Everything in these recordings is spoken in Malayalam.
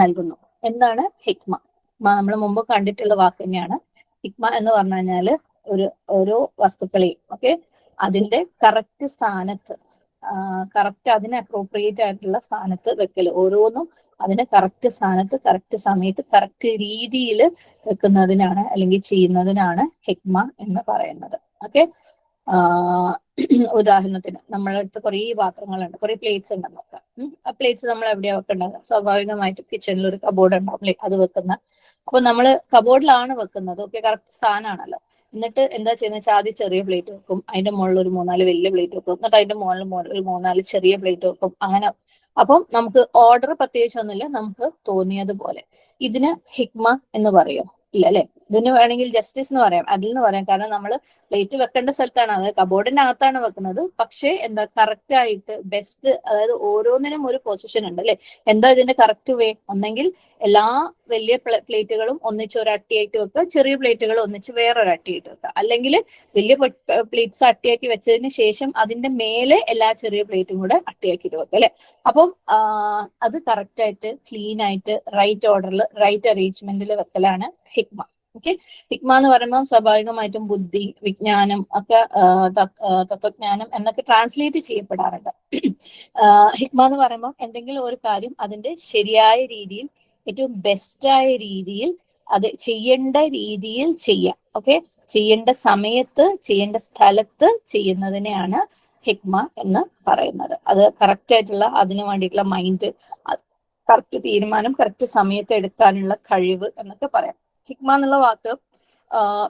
നൽകുന്നു. എന്താണ് ഹിക്മ? നമ്മൾ മുമ്പ് കണ്ടിട്ടുള്ള വാക്ക് തന്നെയാണ്. ഹിക്മ എന്ന് പറഞ്ഞു കഴിഞ്ഞാൽ ഒരു ഓരോ വസ്തുക്കളെയും ഓക്കെ? അതിന്റെ കറക്റ്റ് സ്ഥാനത്ത് കറക്റ്റ് അതിന് അപ്രോപ്രിയേറ്റ് ആയിട്ടുള്ള സ്ഥാനത്ത് വെക്കൽ ഓരോന്നും അതിന് കറക്റ്റ് സ്ഥാനത്ത് കറക്റ്റ് സമയത്ത് കറക്റ്റ് രീതിയിൽ വെക്കുന്നതിനാണ് അല്ലെങ്കിൽ ചെയ്യുന്നതിനാണ് ഹെക്മ എന്ന് പറയുന്നത്. ഓക്കെ? ഉദാഹരണത്തിന് നമ്മളെ അടുത്ത് കുറേ പാത്രങ്ങളുണ്ട് കുറേ പ്ലേറ്റ്സ് ഉണ്ട് നമുക്ക്. ആ പ്ലേറ്റ്സ് നമ്മൾ എവിടെയാ വെക്കേണ്ടത്? സ്വാഭാവികമായിട്ടും കിച്ചണിൽ ഒരു കബോർഡ് ഉണ്ടാവും അത് വെക്കുന്ന. അപ്പൊ നമ്മൾ കബോർഡിലാണ് വെക്കുന്നത്. ഓക്കെ കറക്റ്റ് സ്ഥാനമാണല്ലോ എന്നിട്ട് എന്താ ചെയ്യുന്നത് വെച്ചാൽ ആദ്യം ചെറിയ പ്ലേറ്റ് വെക്കും. അതിന്റെ മുകളിൽ ഒരു മൂന്നാൽ വലിയ പ്ലേറ്റ് വെക്കും. എന്നിട്ട് അതിന്റെ മുകളിൽ ഒരു മൂന്നാൽ ചെറിയ പ്ലേറ്റ് വെക്കും. അങ്ങനെ. അപ്പം നമുക്ക് ഓർഡർ പ്രത്യേകിച്ചൊന്നുമില്ല നമുക്ക് തോന്നിയതുപോലെ. ഇതിന് ഹിക്മ എന്ന് പറയും. ഇല്ല അല്ലെ ഇതിന് വേണമെങ്കിൽ ജസ്റ്റിസ് എന്ന് പറയാം അതിൽ നിന്ന് പറയാം. കാരണം നമ്മൾ പ്ലേറ്റ് വെക്കേണ്ട സ്ഥലത്താണ്. അത് കബോർഡിന്റെ അകത്താണ് വെക്കുന്നത്. പക്ഷേ എന്താ കറക്റ്റ് ആയിട്ട് ബെസ്റ്റ് അതായത് ഓരോന്നിനും ഒരു പൊസിഷൻ ഉണ്ട് അല്ലെ? എന്താ ഇതിന്റെ കറക്റ്റ് വേ ഒന്നെങ്കിൽ എല്ലാ വലിയ പ്ലേറ്റുകളും ഒന്നിച്ച് ഒരു അട്ടിയായിട്ട് വെക്കുക. ചെറിയ പ്ലേറ്റുകൾ ഒന്നിച്ച് വേറൊരു അട്ടിയായിട്ട് വെക്കുക. അല്ലെങ്കിൽ വലിയ പ്ലേറ്റ്സ് അട്ടിയാക്കി വെച്ചതിന് ശേഷം അതിന്റെ മേലെ എല്ലാ ചെറിയ പ്ലേറ്റും കൂടെ അട്ടിയാക്കിയിട്ട് വെക്കുക അല്ലെ? അപ്പം അത് കറക്റ്റ് ആയിട്ട് ക്ലീൻ ആയിട്ട് റൈറ്റ് ഓർഡറിൽ റൈറ്റ് അറേഞ്ച്മെന്റിൽ വെക്കലാണ് ഹിക്മ. ഓക്കെ? ഹിക്മ എന്ന് പറയുമ്പോൾ സ്വാഭാവികമായിട്ടും ബുദ്ധി വിജ്ഞാനം ഒക്കെ തത്വജ്ഞാനം എന്നൊക്കെ ട്രാൻസ്ലേറ്റ് ചെയ്യപ്പെടാറുണ്ട്. ഹിക്മ എന്ന് പറയുമ്പോൾ എന്തെങ്കിലും ഒരു കാര്യം അതിന്റെ ശരിയായ രീതിയിൽ ഏറ്റവും ബെസ്റ്റായ രീതിയിൽ അത് ചെയ്യേണ്ട രീതിയിൽ ചെയ്യാം. ഓക്കെ? ചെയ്യേണ്ട സമയത്ത് ചെയ്യേണ്ട സ്ഥലത്ത് ചെയ്യുന്നതിനെയാണ് ഹിക്മ എന്ന് പറയുന്നത്. അത് കറക്റ്റ് ആയിട്ടുള്ള അതിനു വേണ്ടിയിട്ടുള്ള മൈൻഡ് കറക്റ്റ് തീരുമാനം കറക്റ്റ് സമയത്ത് എടുക്കാനുള്ള കഴിവ് എന്നൊക്കെ പറയാം. ഹിക്മ എന്നുള്ള വാക്ക്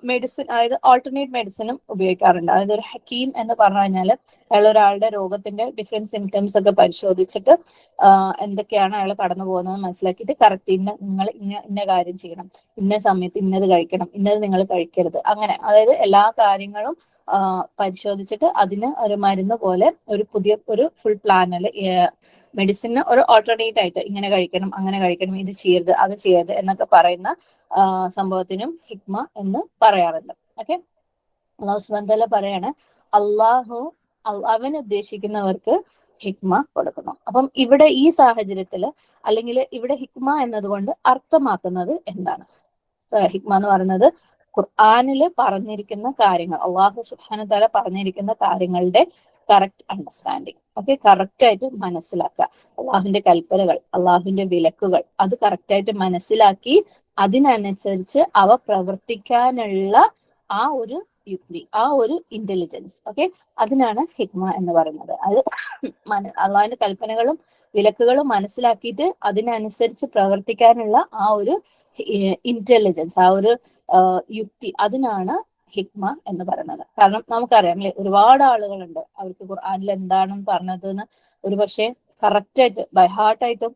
മെഡിസിൻ അതായത് ഓൾട്ടർനേറ്റ് മെഡിസിനും ഉപയോഗിക്കാറുണ്ട്. അതായത് ഒരു ഹക്കീം എന്ന് പറഞ്ഞു കഴിഞ്ഞാൽ അയാൾ ഒരാളുടെ രോഗത്തിന്റെ ഡിഫറെന്റ് സിംറ്റംസ് ഒക്കെ പരിശോധിച്ചിട്ട് എന്തൊക്കെയാണ് അയാൾ കടന്നു പോകുന്നത് മനസ്സിലാക്കിയിട്ട് കറക്റ്റ് ഇന്ന നിങ്ങൾ ഇന്ന ഇന്ന കാര്യം ചെയ്യണം. ഇന്ന സമയത്ത് ഇന്നത് കഴിക്കണം. ഇന്നത് നിങ്ങൾ കഴിക്കരുത്. അങ്ങനെ. അതായത് എല്ലാ കാര്യങ്ങളും പരിശോധിച്ചിട്ട് അതിന് ഒരു മരുന്ന് പോലെ ഒരു പുതിയ ഒരു ഫുൾ പ്ലാനിൽ മെഡിസിന് ഒരു ഓൾട്ടർനേറ്റ് ആയിട്ട് ഇങ്ങനെ കഴിക്കണം അങ്ങനെ കഴിക്കണം ഇത് ചെയ്യരുത് അത് ചെയ്യരുത് എന്നൊക്കെ പറയുന്ന സംഭവത്തിനും ഹിക്മ എന്ന് പറയാറുണ്ട്. ഓക്കെ അള്ളാഹു സുബന്ധല പറയാണ് അള്ളാഹു അവൻ ഉദ്ദേശിക്കുന്നവർക്ക് ഹിക്മ കൊടുക്കുന്നു. അപ്പം ഇവിടെ ഈ സാഹചര്യത്തിൽ അല്ലെങ്കിൽ ഇവിടെ ഹിക്മ എന്നതുകൊണ്ട് അർത്ഥമാക്കുന്നത് എന്താണ്? ഹിക്മ എന്ന് പറയുന്നത് ഖുർആാനിൽ പറഞ്ഞിരിക്കുന്ന കാര്യങ്ങൾ അള്ളാഹു സുബാന തല പറഞ്ഞിരിക്കുന്ന കാര്യങ്ങളുടെ കറക്റ്റ് അണ്ടർസ്റ്റാൻഡിങ് ഓക്കെ കറക്റ്റ് ആയിട്ട് മനസ്സിലാക്കുക. അള്ളാഹുവിന്റെ കൽപ്പനകൾ അള്ളാഹുവിന്റെ വിലക്കുകൾ അത് കറക്റ്റ് ആയിട്ട് മനസ്സിലാക്കി അതിനനുസരിച്ച് അവ പ്രവർത്തിക്കാനുള്ള ആ ഒരു യുക്തി ആ ഒരു ഇന്റലിജൻസ് ഓക്കെ അതിനാണ് ഹിക്മ എന്ന് പറയുന്നത്. അത് അള്ളാഹുവിന്റെ കൽപ്പനകളും വിലക്കുകളും മനസ്സിലാക്കിയിട്ട് അതിനനുസരിച്ച് പ്രവർത്തിക്കാനുള്ള ആ ഒരു ഇന്റലിജൻസ് ആ ഒരു യുക്തി അതിനാണ് ഹിക്മ എന്ന് പറയുന്നത്. കാരണം നമുക്കറിയാം അല്ലെ? ഒരുപാട് ആളുകളുണ്ട്. അവർക്ക് ഖുർആനിൽ എന്താണെന്ന് പറഞ്ഞതെന്ന് ഒരു പക്ഷേ കറക്റ്റ് ആയിട്ട് ബൈ ഹാർട്ടായിട്ടും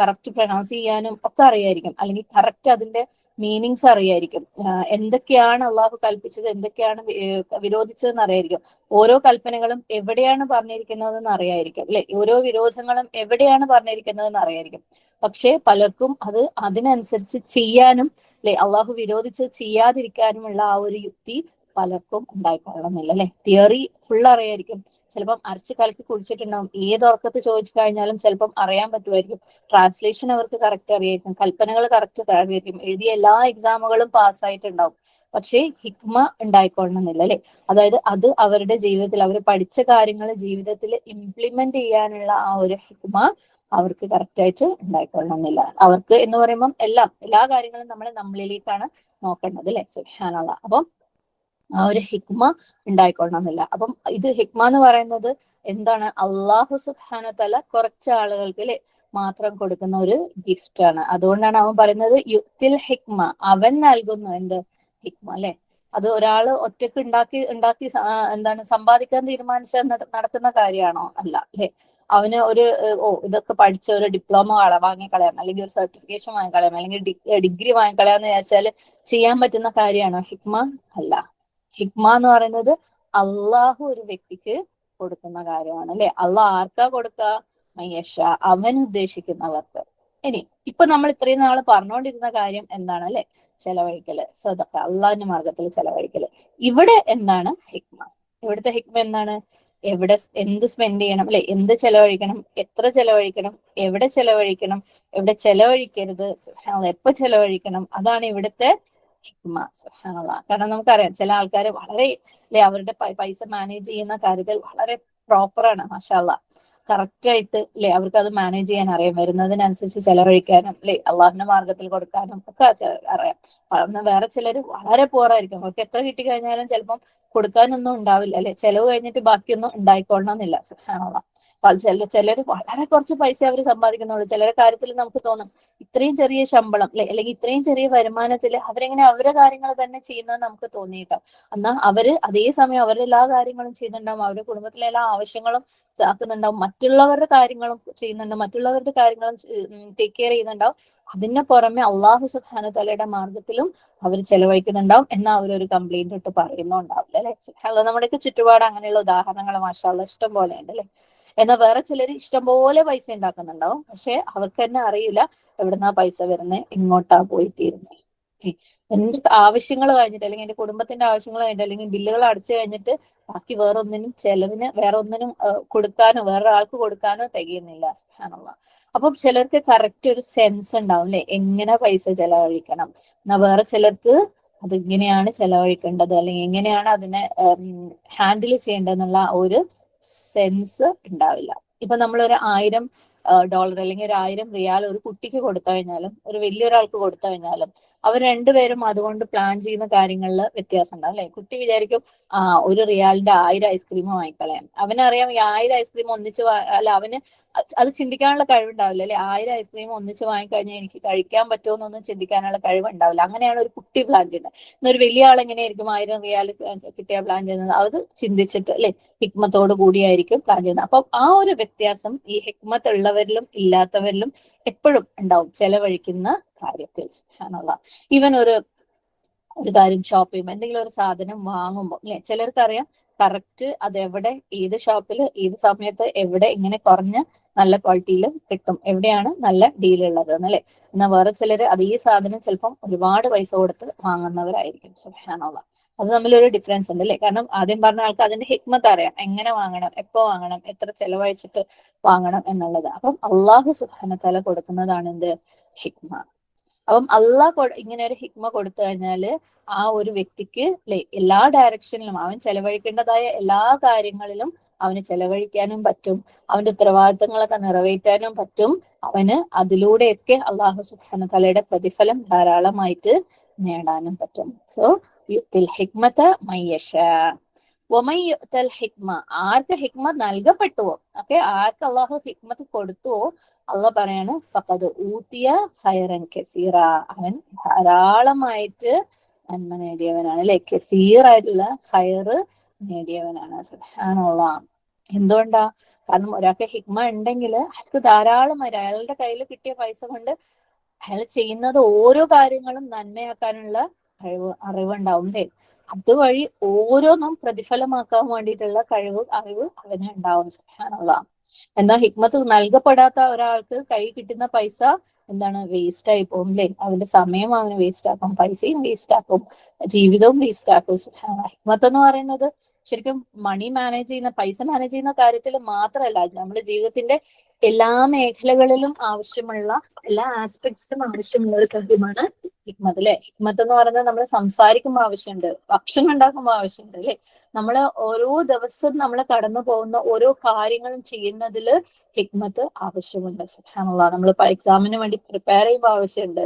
കറക്റ്റ് പ്രൊനൗൺസ് ചെയ്യാനും ഒക്കെ അറിയായിരിക്കും. അല്ലെങ്കിൽ കറക്റ്റ് അതിന്റെ മീനിങ്സ് അറിയായിരിക്കും. എന്തൊക്കെയാണ് അള്ളാഹു കൽപ്പിച്ചത്? എന്തൊക്കെയാണ് വിരോധിച്ചതെന്ന് അറിയായിരിക്കും. ഓരോ കൽപ്പനകളും എവിടെയാണ് പറഞ്ഞിരിക്കുന്നതെന്ന് അറിയായിരിക്കും. അല്ലെ? ഓരോ വിരോധങ്ങളും എവിടെയാണ് പറഞ്ഞിരിക്കുന്നതെന്ന് അറിയായിരിക്കും. പക്ഷേ പലർക്കും അത് അതിനനുസരിച്ച് ചെയ്യാനും അല്ലെ? അള്ളാഹു വിരോധിച്ച് ചെയ്യാതിരിക്കാനുമുള്ള ആ ഒരു യുക്തി പലർക്കും ഉണ്ടായിക്കൊള്ളണമെന്നില്ല അല്ലെ? തിയറി ഫുൾ അറിയായിരിക്കും. ചിലപ്പം അരച്ച് കലക്കി കുടിച്ചിട്ടുണ്ടാവും. ഏത് ഉറക്കത്ത് ചോദിച്ചു കഴിഞ്ഞാലും ചിലപ്പം അറിയാൻ പറ്റുമായിരിക്കും. ട്രാൻസ്ലേഷൻ അവർക്ക് കറക്റ്റ് അറിയായിരിക്കും. കൽപ്പനകൾ കറക്റ്റ് അറിയായിരിക്കും. എഴുതിയ എല്ലാ എക്സാമുകളും പാസ്സായിട്ടുണ്ടാവും പക്ഷേ ഹിക്മ ഉണ്ടായിക്കൊള്ളണമെന്നില്ല അല്ലെ? അതായത് അത് അവരുടെ ജീവിതത്തിൽ അവർ പഠിച്ച കാര്യങ്ങൾ ജീവിതത്തിൽ ഇംപ്ലിമെന്റ് ചെയ്യാനുള്ള ആ ഒരു ഹിക്മ അവർക്ക് കറക്റ്റ് ആയിട്ട് ഉണ്ടായിക്കൊള്ളണമെന്നില്ല. അവർക്ക് എന്ന് പറയുമ്പം എല്ലാം എല്ലാ കാര്യങ്ങളും നമ്മൾ നമ്മളിലേക്കാണ് നോക്കേണ്ടത് അല്ലെ? സുഹാനുള്ള അപ്പം ആ ഒരു ഹിക്മ ഉണ്ടായിക്കൊള്ളണമെന്നില്ല. അപ്പം ഇത് ഹിക്മ എന്ന് പറയുന്നത് എന്താണ്? അള്ളാഹു സുഹാന തല കുറച്ച് ആളുകൾക്ക് അല്ലെ? മാത്രം കൊടുക്കുന്ന ഒരു ഗിഫ്റ്റ് ആണ്. അതുകൊണ്ടാണ് അവൻ പറയുന്നത് യുക്തിൽ ഹിക്മ അവൻ നൽകുന്നു. എന്ത്? ഹിക്മ അല്ലെ? അത് ഒരാൾ ഒറ്റയ്ക്ക് ഉണ്ടാക്കി ഉണ്ടാക്കി എന്താണ് സമ്പാദിക്കാൻ തീരുമാനിച്ച നട- നടക്കുന്ന കാര്യമാണോ? അല്ല അല്ലെ? അവന് ഒരു ഓ ഇതൊക്കെ പഠിച്ച ഒരു ഡിപ്ലോമ വാങ്ങിക്കളയാം അല്ലെങ്കിൽ ഒരു സർട്ടിഫിക്കേഷൻ വാങ്ങിക്കളയാം അല്ലെങ്കിൽ ഡിഗ്രി വാങ്ങിക്കളയാന്ന് വിചാരിച്ചാൽ ചെയ്യാൻ പറ്റുന്ന കാര്യമാണോ? ഹിക്മ അല്ല. ഹിക്മ എന്ന് പറയുന്നത് അള്ളാഹു ഒരു വ്യക്തിക്ക് കൊടുക്കുന്ന കാര്യമാണ് അല്ലെ? അള്ളാഹ് ആർക്കാ കൊടുക്ക? മയ്യഷ അവൻ ഉദ്ദേശിക്കുന്നവർക്ക്. ഇനി ഇപ്പൊ നമ്മൾ ഇത്രയും നാൾ പറഞ്ഞുകൊണ്ടിരുന്ന കാര്യം എന്താണ് അല്ലെ? ചെലവഴിക്കൽ. സ്വതക്ക അള്ളാഹിന്റെ മാർഗത്തിൽ ചെലവഴിക്കൽ. ഇവിടെ എന്താണ് ഹിക്മ? ഇവിടുത്തെ ഹിക്മ എന്താണ്? എവിടെ എന്ത് സ്പെൻഡ് ചെയ്യണം അല്ലെ? എന്ത് ചെലവഴിക്കണം? എത്ര ചെലവഴിക്കണം? എവിടെ ചെലവഴിക്കണം? എവിടെ ചെലവഴിക്കരുത്? എപ്പോ ചെലവഴിക്കണം? അതാണ് ഇവിടുത്തെ ഹിക്മ സുഹാനുള്ള കാരണം നമുക്കറിയാം ചില ആൾക്കാർ വളരെ അല്ലെ അവരുടെ പൈസ മാനേജ് ചെയ്യുന്ന കാര്യത്തിൽ വളരെ പ്രോപ്പറാണ് മാഷാല്ല കറക്റ്റ് ആയിട്ട് അല്ലെ അവർക്ക് അത് മാനേജ് ചെയ്യാൻ അറിയാം. വരുന്നതിനനുസരിച്ച് ചെലവഴിക്കാനും അല്ലെ അള്ളാഹിന്റെ മാർഗത്തിൽ കൊടുക്കാനും ഒക്കെ അറിയാം. വേറെ ചിലർ വളരെ പോറായിരിക്കും അവർക്ക് എത്ര കിട്ടി കഴിഞ്ഞാലും ചിലപ്പം കൊടുക്കാനൊന്നും ഉണ്ടാവില്ല അല്ലെ ചെലവ് കഴിഞ്ഞിട്ട് ബാക്കിയൊന്നും ഉണ്ടായിക്കൊള്ളണമെന്നില്ല സുഹാനുള്ള ചില ചിലര് വളരെ കുറച്ച് പൈസ അവർ സമ്പാദിക്കുന്നുള്ളൂ. ചിലരെ കാര്യത്തിൽ നമുക്ക് തോന്നും ഇത്രയും ചെറിയ ശമ്പളം അല്ലെ അല്ലെങ്കിൽ ഇത്രയും ചെറിയ വരുമാനത്തിൽ അവരെങ്ങനെ അവരുടെ കാര്യങ്ങൾ തന്നെ ചെയ്യുന്നത് നമുക്ക് തോന്നിയേക്കാം. എന്നാൽ അവർ അതേസമയം അവരുടെ എല്ലാ കാര്യങ്ങളും ചെയ്യുന്നുണ്ടാവും. അവരുടെ കുടുംബത്തിലെ എല്ലാ ആവശ്യങ്ങളും ആക്കുന്നുണ്ടാവും മറ്റുള്ളവരുടെ കാര്യങ്ങളും ചെയ്യുന്നുണ്ട് മറ്റുള്ളവരുടെ കാര്യങ്ങളും ടേക്ക് കെയർ ചെയ്യുന്നുണ്ടാവും. അതിന് പുറമെ അള്ളാഹു സുഹാന തലയുടെ മാർഗത്തിലും അവർ ചെലവഴിക്കുന്നുണ്ടാവും എന്നാൽ അവരൊരു കംപ്ലൈന്റ് ഇട്ട് പറയുന്നുണ്ടാവില്ല അല്ലെ നമ്മുടെ ചുറ്റുപാട് അങ്ങനെയുള്ള ഉദാഹരണങ്ങൾ മാഷാള്ള ഇഷ്ടം പോലെ ഉണ്ട് അല്ലെ എന്നാൽ വേറെ ചിലർ ഇഷ്ടംപോലെ പൈസ ഉണ്ടാക്കുന്നുണ്ടാവും. പക്ഷെ അവർക്ക് തന്നെ അറിയില്ല എവിടുന്നാ പൈസ വരുന്നത് ഇങ്ങോട്ടാ പോയി തീരുന്നത് എന്റെ ആവശ്യങ്ങൾ കഴിഞ്ഞിട്ട് അല്ലെങ്കിൽ എന്റെ കുടുംബത്തിന്റെ ആവശ്യങ്ങൾ കഴിഞ്ഞിട്ട് അല്ലെങ്കിൽ ബില്ലുകൾ അടച്ചു കഴിഞ്ഞിട്ട് ബാക്കി വേറെ ഒന്നിനും ചെലവിന് വേറെ ഒന്നിനും കൊടുക്കാനോ വേറെ ആൾക്ക് കൊടുക്കാനോ തികയുന്നില്ല. സുഹാനുള്ള അപ്പം ചിലർക്ക് കറക്റ്റ് ഒരു സെൻസ് ഉണ്ടാവും അല്ലെ എങ്ങനെ പൈസ ചെലവഴിക്കണം? എന്നാ വേറെ ചിലർക്ക് അത് എങ്ങനെയാണ് ചെലവഴിക്കേണ്ടത്? അല്ലെങ്കിൽ എങ്ങനെയാണ് അതിനെ ഹാൻഡിൽ ചെയ്യേണ്ടതെന്നുള്ള ഒരു സെൻസ് ഉണ്ടാവില്ല. ഇപ്പൊ നമ്മൾ ഒരു ആയിരം ഡോളർ അല്ലെങ്കിൽ ഒരു ആയിരം റിയാൽ ഒരു കുട്ടിക്ക് കൊടുത്തു കഴിഞ്ഞാലും ഒരു വലിയൊരാൾക്ക് കൊടുത്തു കഴിഞ്ഞാലും അവർ രണ്ടുപേരും അതുകൊണ്ട് പ്ലാൻ ചെയ്യുന്ന കാര്യങ്ങളിൽ വ്യത്യാസം ഉണ്ടാവും അല്ലെ? കുട്ടി വിചാരിക്കും ആ ഒരു റിയാലിന്റെ ആയിരം ഐസ്ക്രീം വാങ്ങിക്കളയാൻ അവനറിയാം ഈ ആയിരം ഐസ്ക്രീം ഒന്നിച്ച് അല്ല അവന് അത് ചിന്തിക്കാനുള്ള കഴിവുണ്ടാവില്ല അല്ലെ? ആയിരം ഐസ്ക്രീം ഒന്നിച്ച് വാങ്ങിക്കഴിഞ്ഞാൽ എനിക്ക് കഴിക്കാൻ പറ്റുമെന്നൊന്നും ചിന്തിക്കാനുള്ള കഴിവുണ്ടാവില്ല. അങ്ങനെയാണ് ഒരു കുട്ടി പ്ലാൻ ചെയ്യുന്നത്. എന്നൊരു വലിയ ആൾ എങ്ങനെയായിരിക്കും ആയിരം റിയാൽ കിട്ടിയ പ്ലാൻ ചെയ്യുന്നത്? അത് ചിന്തിച്ചിട്ട് അല്ലെ? ഹിക്മത്തോട് കൂടിയായിരിക്കും പ്ലാൻ ചെയ്യുന്നത്. അപ്പം ആ ഒരു വ്യത്യാസം ഈ ഹിക്മത്ത് ഉള്ളവരിലും ഇല്ലാത്തവരിലും എപ്പോഴും ഉണ്ടാവും ചെലവഴിക്കുന്ന കാര്യത്തിൽ ഈവൻ ഒരു ഒരു കാര്യം ഷോപ്പ് ചെയ്യുമ്പോൾ എന്തെങ്കിലും ഒരു സാധനം വാങ്ങുമ്പോൾ അല്ലെ ചിലർക്കറിയാം കറക്റ്റ് അത് എവിടെ ഏത് ഷോപ്പിൽ ഏത് സമയത്ത് എവിടെ ഇങ്ങനെ കുറഞ്ഞ നല്ല ക്വാളിറ്റിയിൽ കിട്ടും. എവിടെയാണ് നല്ല ഡീൽ ഉള്ളത് എന്നല്ലേ എന്നാൽ വേറെ ചിലർ അത് ഈ സാധനം ചിലപ്പം ഒരുപാട് പൈസ കൊടുത്ത് വാങ്ങുന്നവരായിരിക്കും. സുഹാനുള്ള അത് തമ്മിലൊരു ഡിഫറൻസ് ഉണ്ട് അല്ലേ കാരണം ആദ്യം പറഞ്ഞ ആൾക്ക് അതിന്റെ ഹിക്മത്ത് അറിയാം. എങ്ങനെ വാങ്ങണം എപ്പോ വാങ്ങണം എത്ര ചെലവഴിച്ചിട്ട് വാങ്ങണം എന്നുള്ളത്. അപ്പം അള്ളാഹു സുഹാനത്തല തല കൊടുക്കുന്നതാണ് എന്ത്? ഹിക്മ അപ്പം അള്ളാഹ് ഇങ്ങനെ ഒരു ഹിക്മ കൊടുത്തു കഴിഞ്ഞാൽ ആ ഒരു വ്യക്തിക്ക് എല്ലാ ഡയറക്ഷനിലും അവൻ ചെലവഴിക്കേണ്ടതായ എല്ലാ കാര്യങ്ങളിലും അവന് ചെലവഴിക്കാനും പറ്റും. അവന്റെ ഉത്തരവാദിത്തങ്ങളൊക്കെ നിറവേറ്റാനും പറ്റും. അവന് അതിലൂടെയൊക്കെ അള്ളാഹു സുബാന തലയുടെ പ്രതിഫലം ധാരാളമായിട്ട് നേടാനും പറ്റും. സോ യുത്തിൽ ഹിക്മത മയ്യഷ വമൻ യുത്തൽ ഹിക്മ ആർക്ക് ഹിക്മ നൽകപ്പെട്ടുവോ? ഓക്കെ ആർക്ക് അള്ളാഹു ഹിക്മത്ത് കൊടുത്തുവോ? അള്ളാഹ് പറയാണ് ഫഖദ് ഊത്തിയ ഖൈറൻ കസീറ. അവൻ ധാരാളമായിട്ട് നന്മ നേടിയവനാണ് അല്ലെ? കസീറായിട്ടുള്ള ഖൈറ് നേടിയവനാണ്. സുബ്ഹാനല്ലാഹ് എന്തുകൊണ്ടാ? കാരണം ഒരാൾക്ക് ഹിക്മ ഉണ്ടെങ്കിൽ അയാൾക്ക് ധാരാളമായിട്ട് അയാളുടെ കയ്യിൽ കിട്ടിയ പൈസ കൊണ്ട് അയാൾ ചെയ്യുന്നത് ഓരോ കാര്യങ്ങളും നന്മയാക്കാനുള്ള കഴിവ് അറിവുണ്ടാവും അല്ലേ? അതുവഴി ഓരോന്നും പ്രതിഫലമാക്കാൻ വേണ്ടിയിട്ടുള്ള കഴിവ് അറിവ് അവന് ഉണ്ടാവും. സുബ്ഹാനല്ലാഹ് എന്നാൽ ഹിക്മത്ത് നൽകപ്പെടാത്ത ഒരാൾക്ക് കൈ കിട്ടുന്ന പൈസ എന്താണ് വേസ്റ്റ് ആയി പോകും അല്ലേ അവന്റെ സമയം അവന് വേസ്റ്റ് ആക്കും പൈസയും വേസ്റ്റ് ആക്കും ജീവിതവും വേസ്റ്റ് ആക്കും. ഹിക്മത്ത് എന്ന് പറയുന്നത് ശരിക്കും മണി മാനേജ് ചെയ്യുന്ന പൈസ മാനേജ് ചെയ്യുന്ന കാര്യത്തിൽ മാത്രമല്ല. നമ്മുടെ ജീവിതത്തിന്റെ എല്ലാ മേഖലകളിലും ആവശ്യമുള്ള എല്ലാ ആസ്പെക്ട്സിലും ആവശ്യമുള്ള ഒരു കാര്യമാണ് ഹിക്മത്ത് അല്ലെ ഹിക്മത്ത് എന്ന് പറയുന്നത് നമ്മൾ സംസാരിക്കുമ്പോൾ ആവശ്യമുണ്ട് ഭക്ഷണം ഉണ്ടാക്കുമ്പോൾ ആവശ്യമുണ്ട് അല്ലെ നമ്മൾ ഓരോ ദിവസവും നമ്മൾ കടന്നു പോകുന്ന ഓരോ കാര്യങ്ങളും ചെയ്യുന്നതിൽ ഹിക്മത്ത് ആവശ്യമുണ്ട്. സുഹാനുള്ള നമ്മൾ എക്സാമിന് വേണ്ടി പ്രിപ്പയർ ചെയ്യുമ്പോൾ ആവശ്യമുണ്ട്.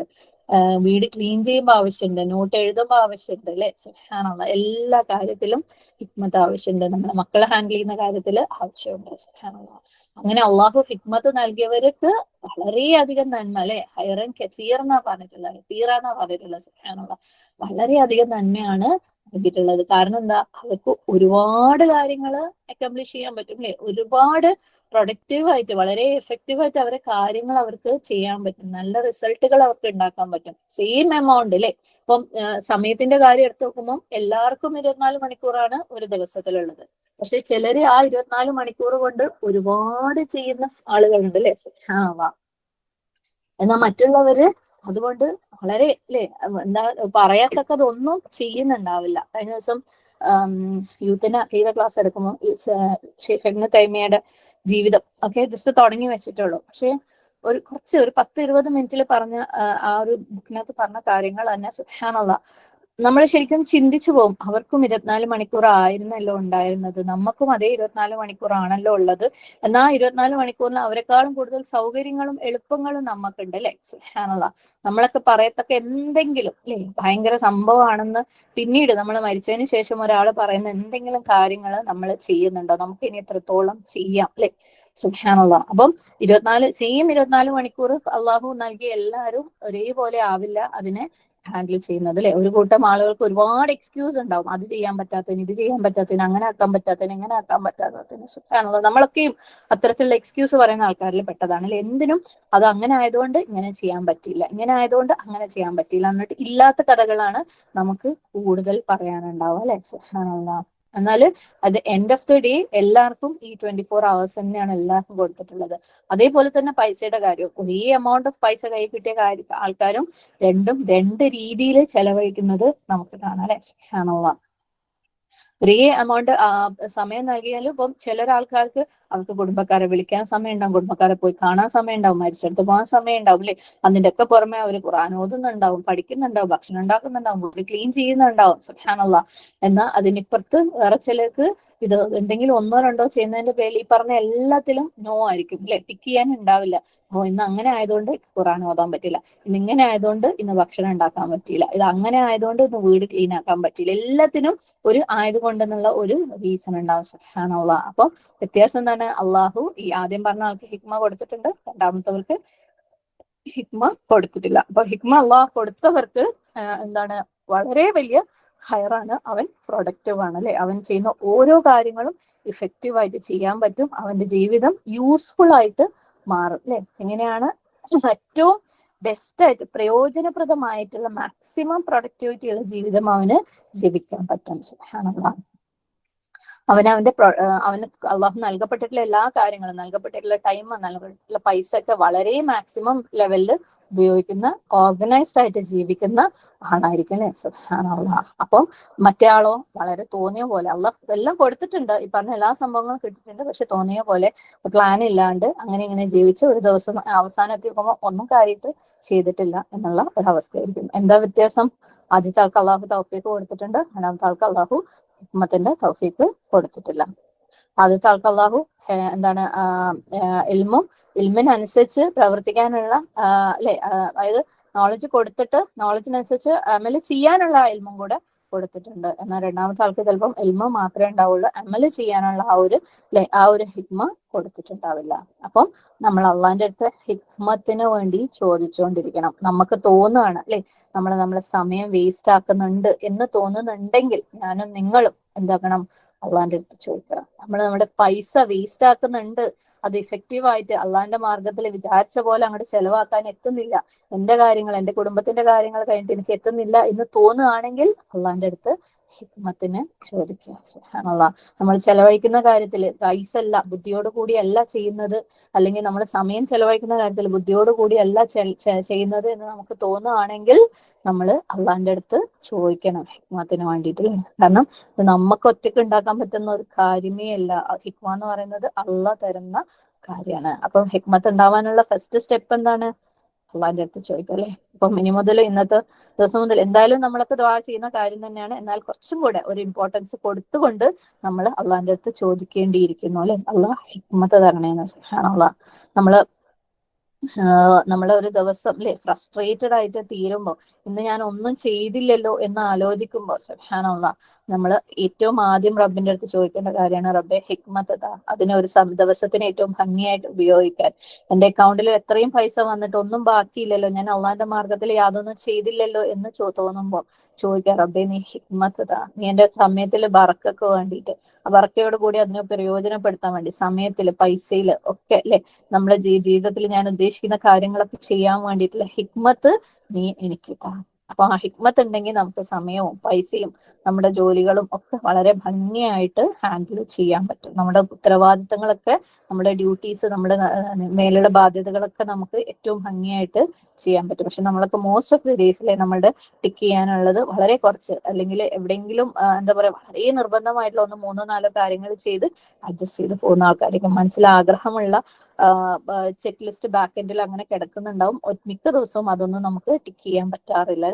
വീട് ക്ലീൻ ചെയ്യുമ്പോൾ ആവശ്യമുണ്ട്. നോട്ട് എഴുതുമ്പോൾ ആവശ്യമുണ്ട് അല്ലെ? സുഹാനുള്ള എല്ലാ കാര്യത്തിലും ഹിക്മത്ത് ആവശ്യമുണ്ട്. നമ്മുടെ മക്കളെ ഹാൻഡിൽ ചെയ്യുന്ന കാര്യത്തിൽ ആവശ്യമുണ്ട്. സുഹാനുള്ള അങ്ങനെ അള്ളാഹു ഹിക്മത്ത് നൽകിയവർക്ക് വളരെയധികം നന്മ അല്ലെ? ഹൈറൻ കെസീർ എന്നാ പറഞ്ഞിട്ടുള്ളത്. കസീറ എന്നാ പറഞ്ഞിട്ടുള്ളത്. സുബ്ഹാനല്ലാഹ് വളരെയധികം നന്മയാണ് നൽകിയിട്ടുള്ളത്. കാരണം എന്താ? അവർക്ക് ഒരുപാട് കാര്യങ്ങൾ അക്കംപ്ലിഷ് ചെയ്യാൻ പറ്റും അല്ലെ? ഒരുപാട് പ്രൊഡക്റ്റീവ് ആയിട്ട് വളരെ എഫക്റ്റീവ് ആയിട്ട് അവരെ കാര്യങ്ങൾ അവർക്ക് ചെയ്യാൻ പറ്റും. നല്ല റിസൾട്ടുകൾ അവർക്ക് ഉണ്ടാക്കാൻ പറ്റും. സെയിം എമൗണ്ട് അല്ലെ ഇപ്പം സമയത്തിന്റെ കാര്യം എടുത്തു നോക്കുമ്പോൾ എല്ലാവർക്കും ഇരുപത്തിനാല് മണിക്കൂറാണ് ഒരു ദിവസത്തിലുള്ളത്. പക്ഷെ ചിലര് ആ ഇരുപത്തിനാല് മണിക്കൂർ കൊണ്ട് ഒരുപാട് ചെയ്യുന്ന ആളുകളുണ്ട് അല്ലെ വാ. എന്നാ മറ്റുള്ളവര് അതുകൊണ്ട് വളരെ അല്ലെ എന്താ പറയാത്തക്കതൊന്നും ചെയ്യുന്നുണ്ടാവില്ല. കഴിഞ്ഞ ദിവസം യൂത്തിന് അഖീദ ക്ലാസ് എടുക്കുമ്പോൾ ഷെയ്ഖ് തൈമയുടെ ജീവിതം. ഒക്കെ ജസ്റ്റ് തുടങ്ങി വെച്ചിട്ടുള്ളൂ. പക്ഷെ ഒരു കുറച്ച് ഒരു പത്ത് ഇരുപത് മിനിറ്റിൽ പറഞ്ഞ ആ ഒരു ബുക്കിനകത്ത് പറഞ്ഞ കാര്യങ്ങൾ തന്നെ സുഹാനുള്ള നമ്മൾ ശരിക്കും ചിന്തിച്ചു പോകും അവർക്കും ഇരുപത്തിനാല് മണിക്കൂർ ആയിരുന്നല്ലോ ഉണ്ടായിരുന്നത്. നമുക്കും അതേ ഇരുപത്തിനാല് മണിക്കൂർ ആണല്ലോ ഉള്ളത്. എന്നാ ഇരുപത്തിനാല് മണിക്കൂറിൽ അവരെക്കാളും കൂടുതൽ സൗകര്യങ്ങളും എളുപ്പങ്ങളും നമുക്കുണ്ട് അല്ലെ? സുഹാനുള്ള നമ്മളൊക്കെ പറയത്തക്ക എന്തെങ്കിലും അല്ലെ? ഭയങ്കര സംഭവമാണെന്ന് പിന്നീട് നമ്മൾ മരിച്ചതിന് ശേഷം ഒരാൾ പറയുന്ന എന്തെങ്കിലും കാര്യങ്ങൾ നമ്മൾ ചെയ്യുന്നുണ്ടോ? നമുക്ക് ഇനി എത്രത്തോളം ചെയ്യാം അല്ലെ? സുഹാനുള്ള അപ്പം ഇരുപത്തിനാല് സെയിം ഇരുപത്തിനാല് മണിക്കൂർ അള്ളാഹു നൽകിയ എല്ലാവരും ഒരേപോലെ ആവില്ല. അതിനെ ഹാൻഡിൽ ചെയ്യുന്നത് അല്ലെ? ഒരു കൂട്ടം ആളുകൾക്ക് ഒരുപാട് എക്സ്ക്യൂസ് ഉണ്ടാവും. അത് ചെയ്യാൻ പറ്റാത്തതിന് ഇത് ചെയ്യാൻ പറ്റാത്തതിന് അങ്ങനെ ആക്കാൻ പറ്റാത്തതിന് ഇങ്ങനെ ആക്കാൻ പറ്റാത്തതിന് സുഖമാണല്ലോ. നമ്മളൊക്കെയും അത്തരത്തിലുള്ള എക്സ്ക്യൂസ് പറയുന്ന ആൾക്കാരിൽ പെട്ടതാണ് അല്ലെ? എന്തിനും അത് അങ്ങനെ ആയതുകൊണ്ട് ഇങ്ങനെ ചെയ്യാൻ പറ്റില്ല. ഇങ്ങനെ ആയതുകൊണ്ട് അങ്ങനെ ചെയ്യാൻ പറ്റിയില്ല എന്നിട്ട് ഇല്ലാത്ത കഥകളാണ് നമുക്ക് കൂടുതൽ പറയാനുണ്ടാവുക അല്ലെ? സുഹാനുള്ള എന്നാൽ അത് എൻഡ് ഓഫ് ദി ഡേ എല്ലാവർക്കും ഈ ട്വന്റി ഫോർ അവേഴ്സ് തന്നെയാണ് എല്ലാവർക്കും കൊടുത്തിട്ടുള്ളത്. അതേപോലെ തന്നെ പൈസയുടെ കാര്യം. ഒരേ എമൗണ്ട് ഓഫ് പൈസ കൈ കിട്ടിയ ആൾക്കാരും രണ്ടും രണ്ട് രീതിയിൽ ചെലവഴിക്കുന്നത് നമുക്ക് കാണാൻ ആണോ ഒരേ എമൗണ്ട് സമയം നൽകിയാലും ഇപ്പം ചില ആൾക്കാർക്ക് അവർക്ക് കുടുംബക്കാരെ വിളിക്കാൻ സമയം ഉണ്ടാവും കുടുംബക്കാരെ പോയി കാണാൻ സമയം ഉണ്ടാവും മരിച്ചെടുത്ത് പോകാൻ സമയം ഉണ്ടാവും അല്ലെ? അതിന്റെ ഒക്കെ പുറമെ അവർ ഖുർആൻ ഓതുന്നുണ്ടാവും പഠിക്കുന്നുണ്ടാവും ഭക്ഷണം ഉണ്ടാക്കുന്നുണ്ടാവും വീട് ക്ലീൻ ചെയ്യുന്നുണ്ടാവും സുഹാനുള്ള എന്നാൽ അതിനിപ്പുറത്ത് വേറെ ചിലർക്ക് ഇത് എന്തെങ്കിലും ഒന്നോ രണ്ടോ ചെയ്യുന്നതിന്റെ പേരിൽ ഈ പറഞ്ഞ എല്ലാത്തിലും നോ ആയിരിക്കും അല്ലെ? പിക്ക് ചെയ്യാൻ ഉണ്ടാവില്ല. ഓ ഇന്ന് അങ്ങനെ ആയതുകൊണ്ട് ഖുർആൻ ഓതാൻ പറ്റില്ല. ഇന്ന് ഇങ്ങനെ ആയതുകൊണ്ട് ഇന്ന് ഭക്ഷണം ഉണ്ടാക്കാൻ പറ്റിയില്ല. ഇത് അങ്ങനെ ആയതുകൊണ്ട് ഇന്ന് വീട് ക്ലീൻ ആക്കാൻ പറ്റിയില്ല. എല്ലാത്തിനും ഒരു ആയതുകൊണ്ടെന്നുള്ള ഒരു റീസൺ ഉണ്ടാവും. സുഹാനുള്ള അപ്പൊ വ്യത്യാസം എന്താണ്? അള്ളാഹു ഈ ആദ്യം പറഞ്ഞ ആൾക്ക് ഹിക്മ കൊടുത്തിട്ടുണ്ട്. രണ്ടാമത്തവർക്ക് ഹിക്മ കൊടുത്തിട്ടില്ല. അപ്പൊ ഹിക്മ അള്ളാഹ് കൊടുത്തവർക്ക് എന്താണ്? വളരെ വലിയ ഹയറാണ് അവൻ പ്രൊഡക്റ്റീവ് ആണ് അല്ലെ? അവൻ ചെയ്യുന്ന ഓരോ കാര്യങ്ങളും ഇഫക്റ്റീവ് ആയിട്ട് ചെയ്യാൻ പറ്റും. അവന്റെ ജീവിതം യൂസ്ഫുൾ ആയിട്ട് മാറും അല്ലെ? എങ്ങനെയാണ്? ഏറ്റവും ബെസ്റ്റ് ആയിട്ട് പ്രയോജനപ്രദമായിട്ടുള്ള മാക്സിമം പ്രൊഡക്ടിവിറ്റിയുള്ള ജീവിതം അവന് ജീവിക്കാൻ പറ്റും. സുബ്ഹാനല്ലാഹ്. അവന് അവന്റെ അവന് അള്ളാഹു നൽകപ്പെട്ടിട്ടുള്ള എല്ലാ കാര്യങ്ങളും നൽകപ്പെട്ടിട്ടുള്ള ടൈം നൽകപ്പെട്ടിട്ടുള്ള പൈസ ഒക്കെ വളരെ മാക്സിമം ലെവലിൽ ഉപയോഗിക്കുന്ന ഓർഗനൈസ്ഡ് ആയിട്ട് ജീവിക്കുന്ന ആളായിരിക്കും അല്ലെ? സുഹാനുള്ള അപ്പം മറ്റേ ആളോ വളരെ തോന്നിയ പോലെ അള്ളാഹ് എല്ലാം കൊടുത്തിട്ടുണ്ട്. ഈ പറഞ്ഞ എല്ലാ സംഭവങ്ങളും കിട്ടിയിട്ടുണ്ട്. പക്ഷെ തോന്നിയ പോലെ പ്ലാൻ ഇല്ലാണ്ട് അങ്ങനെ ഇങ്ങനെ ജീവിച്ച് ഒരു ദിവസം അവസാനം എത്തിക്കുമ്പോൾ ഒന്നും കാര്യമായിട്ട് ചെയ്തിട്ടില്ല എന്നുള്ള ഒരവസ്ഥയായിരിക്കും എന്താ വ്യത്യാസം? ആദ്യത്തെ ആൾക്ക് അള്ളാഹു തൗഫീക്ക് കൊടുത്തിട്ടുണ്ട്. രണ്ടാമത്തെ ആൾക്ക് അള്ളാഹു ഹിക്മത്തിന്റെ തൗഫീക്ക് കൊടുത്തിട്ടില്ല. ആദ്യത്തെ ആൾക്ക് അള്ളാഹു എന്താണ് ഇൽമും ഇൽമിനനുസരിച്ച് പ്രവർത്തിക്കാനുള്ള അല്ലെ അതായത് നോളജ് കൊടുത്തിട്ട് നോളജിനനുസരിച്ച് അമൽ ചെയ്യാനുള്ള ഇൽമും കൂടെ കൊടുത്തിട്ടുണ്ട്. എന്നാൽ രണ്ടാമത്തെ ആൾക്ക് ചിലപ്പം എൽമ മാത്രമേ ഉണ്ടാവുള്ളൂ. അമൽ ചെയ്യാനുള്ള ആ ഒരു ആ ഒരു ഹിക്മ കൊടുത്തിട്ടുണ്ടാവില്ല. അപ്പം നമ്മൾ അള്ളാന്റെ അടുത്ത് ഹിക്മത്തിന് വേണ്ടി ചോദിച്ചുകൊണ്ടിരിക്കണം നമുക്ക് തോന്നുകയാണ് അല്ലെ? നമ്മൾ നമ്മളെ സമയം വേസ്റ്റ് ആക്കുന്നുണ്ട് എന്ന് തോന്നുന്നുണ്ടെങ്കിൽ ഞാനും നിങ്ങളും എന്താക്കണം? അള്ളാന്റെ അടുത്ത് ചോദിക്കുക. നമ്മൾ നമ്മുടെ പൈസ വേസ്റ്റ് ആക്കുന്നുണ്ട്. അത് ഇഫക്റ്റീവ് ആയിട്ട് അള്ളാന്റെ മാർഗത്തിൽ വിചാരിച്ച പോലെ അങ്ങോട്ട് ചെലവാക്കാൻ എത്തുന്നില്ല. എന്റെ കാര്യങ്ങൾ എന്റെ കുടുംബത്തിന്റെ കാര്യങ്ങൾ കഴിഞ്ഞിട്ട് എനിക്ക് എത്തുന്നില്ല എന്ന് തോന്നുകയാണെങ്കിൽ അള്ളാന്റെ അടുത്ത് ഹിക്മത്തിന് ചോദിക്കുക. നമ്മൾ ചെലവഴിക്കുന്ന കാര്യത്തിൽ പൈസ അല്ല ബുദ്ധിയോട് കൂടിയല്ല ചെയ്യുന്നത്. അല്ലെങ്കിൽ നമ്മൾ സമയം ചെലവഴിക്കുന്ന കാര്യത്തിൽ ബുദ്ധിയോട് കൂടിയല്ല ചെയ്യുന്നത് എന്ന് നമുക്ക് തോന്നുകയാണെങ്കിൽ നമ്മൾ അള്ളാന്റെ അടുത്ത് ചോദിക്കണം ഹിക്മത്തിന് വേണ്ടിയിട്ട്. കാരണം നമുക്ക് ഒറ്റയ്ക്ക് ഉണ്ടാക്കാൻ പറ്റുന്ന ഒരു കാര്യമേ അല്ല. ഹിക്മ എന്ന് പറയുന്നത് അള്ള തരുന്ന കാര്യമാണ്. അപ്പം ഹിക്മത്ത് ഉണ്ടാവാനുള്ള ഫസ്റ്റ് സ്റ്റെപ്പ് എന്താണ്? അള്ളാന്റെ അടുത്ത് ചോദിക്കും അല്ലെ? അപ്പൊ ഇനി മുതൽ ഇന്നത്തെ ദിവസം മുതൽ എന്തായാലും നമ്മളൊക്കെ ദ്വാ ചെയ്യുന്ന കാര്യം തന്നെയാണ്. എന്നാൽ കുറച്ചും കൂടെ ഒരു ഇമ്പോർട്ടൻസ് കൊടുത്തുകൊണ്ട് നമ്മൾ അള്ളാന്റെ അടുത്ത് ചോദിക്കേണ്ടിയിരിക്കുന്നു അല്ലെ? അള്ളാഹ് ഹിക്മത്ത് തരണേന്ന്. അള്ളാഹ് നമ്മൾ നമ്മളെ ഒരു ദിവസം അല്ലെ ഫ്രസ്ട്രേറ്റഡ് ആയിട്ട് തീരുമ്പോൾ ഇന്ന് ഞാൻ ഒന്നും ചെയ്തില്ലല്ലോ എന്ന് ആലോചിക്കുമ്പോൾ സുഹാനുള്ള നമ്മൾ ഏറ്റവും ആദ്യം റബ്ബിന്റെ അടുത്ത് ചോദിക്കേണ്ട കാര്യമാണ് റബ്ബെ ഹിക്മത്ത് അതിനെ ഒരു ദിവസത്തിന് ഏറ്റവും ഭംഗിയായിട്ട് ഉപയോഗിക്കാൻ. എന്റെ അക്കൗണ്ടിൽ എത്രയും പൈസ വന്നിട്ട് ഒന്നും ബാക്കിയില്ലല്ലോ ഞാൻ അള്ളാന്റെ മാർഗത്തിൽ യാതൊന്നും ചെയ്തില്ലല്ലോ എന്ന് തോന്നുമ്പോൾ ചോദിക്കാം റബ്ബെ നീ ഹിക്മത്ത് താ. നീ എന്റെ സമയത്തിൽ ബറക്കൊക്കെ വേണ്ടിയിട്ട് ആ ബറക്കയോട് കൂടി അതിനെ പ്രയോജനപ്പെടുത്താൻ വേണ്ടി സമയത്തിൽ പൈസയിൽ ഒക്കെ അല്ലെ? നമ്മുടെ ജീവിതത്തിൽ ഞാൻ ഉദ്ദേശിക്കുന്ന കാര്യങ്ങളൊക്കെ ചെയ്യാൻ വേണ്ടിയിട്ടുള്ള ഹിക്മത്ത് നീ എനിക്ക് താ. അപ്പൊ ആ ഹിക്മത്ത് ഉണ്ടെങ്കിൽ നമുക്ക് സമയവും പൈസയും നമ്മുടെ ജോലികളും ഒക്കെ വളരെ ഭംഗിയായിട്ട് ഹാൻഡിൽ ചെയ്യാൻ പറ്റും. നമ്മുടെ ഉത്തരവാദിത്തങ്ങളൊക്കെ നമ്മുടെ ഡ്യൂട്ടീസ് നമ്മുടെ മേലുള്ള ബാധ്യതകളൊക്കെ നമുക്ക് ഏറ്റവും ഭംഗിയായിട്ട് ചെയ്യാൻ പറ്റും. പക്ഷെ നമ്മളൊക്കെ മോസ്റ്റ് ഓഫ് ദി ഡേയ്സിലെ നമ്മളുടെ ടിക്ക് ചെയ്യാനുള്ളത് വളരെ കുറച്ച്. അല്ലെങ്കിൽ എവിടെയെങ്കിലും എന്താ പറയാ വളരെ നിർബന്ധമായിട്ടുള്ള ഒന്ന് മൂന്നോ നാലോ കാര്യങ്ങൾ ചെയ്ത് അഡ്ജസ്റ്റ് ചെയ്ത് പോകുന്ന ആൾക്കാർക്ക് മനസ്സിൽ ആഗ്രഹമുള്ള ചെക്ക് ലിസ്റ്റ് ബാക്ക് എൻഡിൽ അങ്ങനെ കിടക്കുന്നുണ്ടാവും. മിക്ക ദിവസവും അതൊന്നും നമുക്ക് ടിക്ക് ചെയ്യാൻ പറ്റാറില്ല.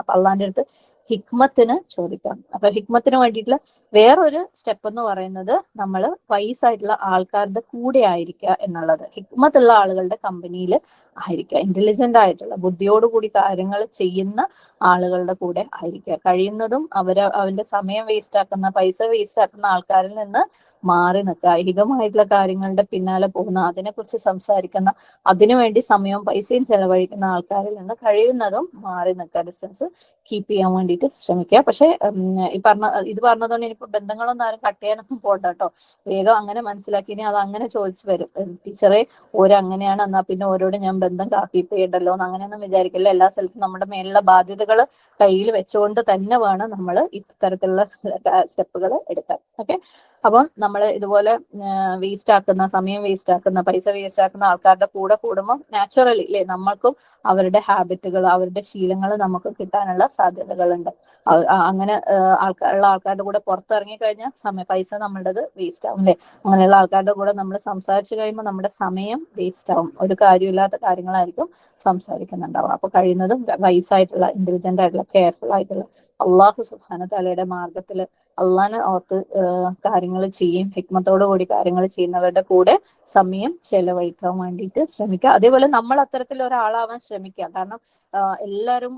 അപ്പൊ അള്ളാന്റെ അടുത്ത് ഹിക്മത്തിന് ചോദിക്കാം. അപ്പൊ ഹിക്മത്തിന് വേണ്ടിയിട്ടുള്ള വേറൊരു സ്റ്റെപ്പ് എന്ന് പറയുന്നത് നമ്മൾ വൈസ് ആയിട്ടുള്ള ആൾക്കാരുടെ കൂടെ ആയിരിക്കുക എന്നുള്ളത്. ഹിക്മത്തുള്ള ആളുകളുടെ കമ്പനിയിൽ ആയിരിക്കുക. ഇന്റലിജന്റ് ആയിട്ടുള്ള ബുദ്ധിയോടുകൂടി കാര്യങ്ങൾ ചെയ്യുന്ന ആളുകളുടെ കൂടെ ആയിരിക്കുക. കഴിയുന്നതും അവർ അവന്റെ സമയം വേസ്റ്റ് ആക്കുന്ന പൈസ വേസ്റ്റ് ആക്കുന്ന ആൾക്കാരിൽ നിന്ന് മാറി നിൽക്കുക. ഐഹികമായിട്ടുള്ള കാര്യങ്ങളുടെ പിന്നാലെ പോകുന്ന അതിനെക്കുറിച്ച് സംസാരിക്കുന്ന അതിനുവേണ്ടി സമയവും പൈസയും ചെലവഴിക്കുന്ന ആൾക്കാരിൽ നിന്ന് കഴിയുന്നതും മാറി നിൽക്കുക. ഡിസ്റ്റൻസ് കീപ്പ് ചെയ്യാൻ വേണ്ടിയിട്ട് ശ്രമിക്കുക. പക്ഷെ ഈ പറഞ്ഞ ഇത് പറഞ്ഞതുകൊണ്ട് ഇനിയിപ്പോൾ ബന്ധങ്ങളൊന്നും ആരും കട്ട് ചെയ്യാനൊന്നും പോണ്ട കേട്ടോ. വേഗം അങ്ങനെ മനസ്സിലാക്കി ഇനി അത് അങ്ങനെ ചോദിച്ചു വരും. ടീച്ചറെ ഓരങ്ങനെയാണ് എന്നാ പിന്നെ ഓരോട് ഞാൻ ബന്ധം കീപ്പ് ചെയ്യണ്ടല്ലോ എന്ന് അങ്ങനെയൊന്നും വിചാരിക്കില്ല. എല്ലാ സ്ഥലത്തും നമ്മുടെ മേലുള്ള ബാധ്യതകൾ കയ്യിൽ വെച്ചുകൊണ്ട് തന്നെ വേണം നമ്മൾ ഇത്തരത്തിലുള്ള സ്റ്റെപ്പുകൾ എടുക്കാൻ. ഓക്കെ അപ്പം നമ്മൾ ഇതുപോലെ വേസ്റ്റ് ആക്കുന്ന സമയം വേസ്റ്റ് ആക്കുന്ന പൈസ വേസ്റ്റ് ആക്കുന്ന ആൾക്കാരുടെ കൂടെ കൂടുമ്പോൾ നാച്ചുറലി അല്ലേ നമ്മൾക്കും അവരുടെ ഹാബിറ്റുകൾ അവരുടെ ശീലങ്ങൾ നമുക്ക് കിട്ടാനുള്ള സാധ്യതകളുണ്ട്. അങ്ങനെ ആൾക്കാരുള്ള ആൾക്കാരുടെ കൂടെ പുറത്തിറങ്ങി കഴിഞ്ഞാൽ സമയം പൈസ നമ്മളുടേത് വേസ്റ്റ് ആവും അല്ലേ അങ്ങനെയുള്ള ആൾക്കാരുടെ കൂടെ നമ്മൾ സംസാരിച്ചു കഴിയുമ്പോൾ നമ്മുടെ സമയം വേസ്റ്റ് ആവും. ഒരു കാര്യമില്ലാത്ത കാര്യങ്ങളായിരിക്കും സംസാരിക്കുന്നുണ്ടാവുക. അപ്പൊ കഴിയുന്നതും വൈസായിട്ടുള്ള ഇന്റലിജന്റ് ആയിട്ടുള്ള കെയർഫുൾ ആയിട്ടുള്ള അള്ളാഹു സുബാന തലയുടെ മാർഗത്തിൽ അള്ളാഹിനെ ഓർത്ത് കാര്യങ്ങൾ ചെയ്യും ഹിക്മത്തോടു കൂടി കാര്യങ്ങൾ ചെയ്യുന്നവരുടെ കൂടെ സമയം ചെലവഴിക്കാൻ വേണ്ടിയിട്ട് ശ്രമിക്കുക. അതേപോലെ നമ്മൾ അത്തരത്തിൽ ഒരാളാവാൻ ശ്രമിക്കുക. കാരണം എല്ലാവരും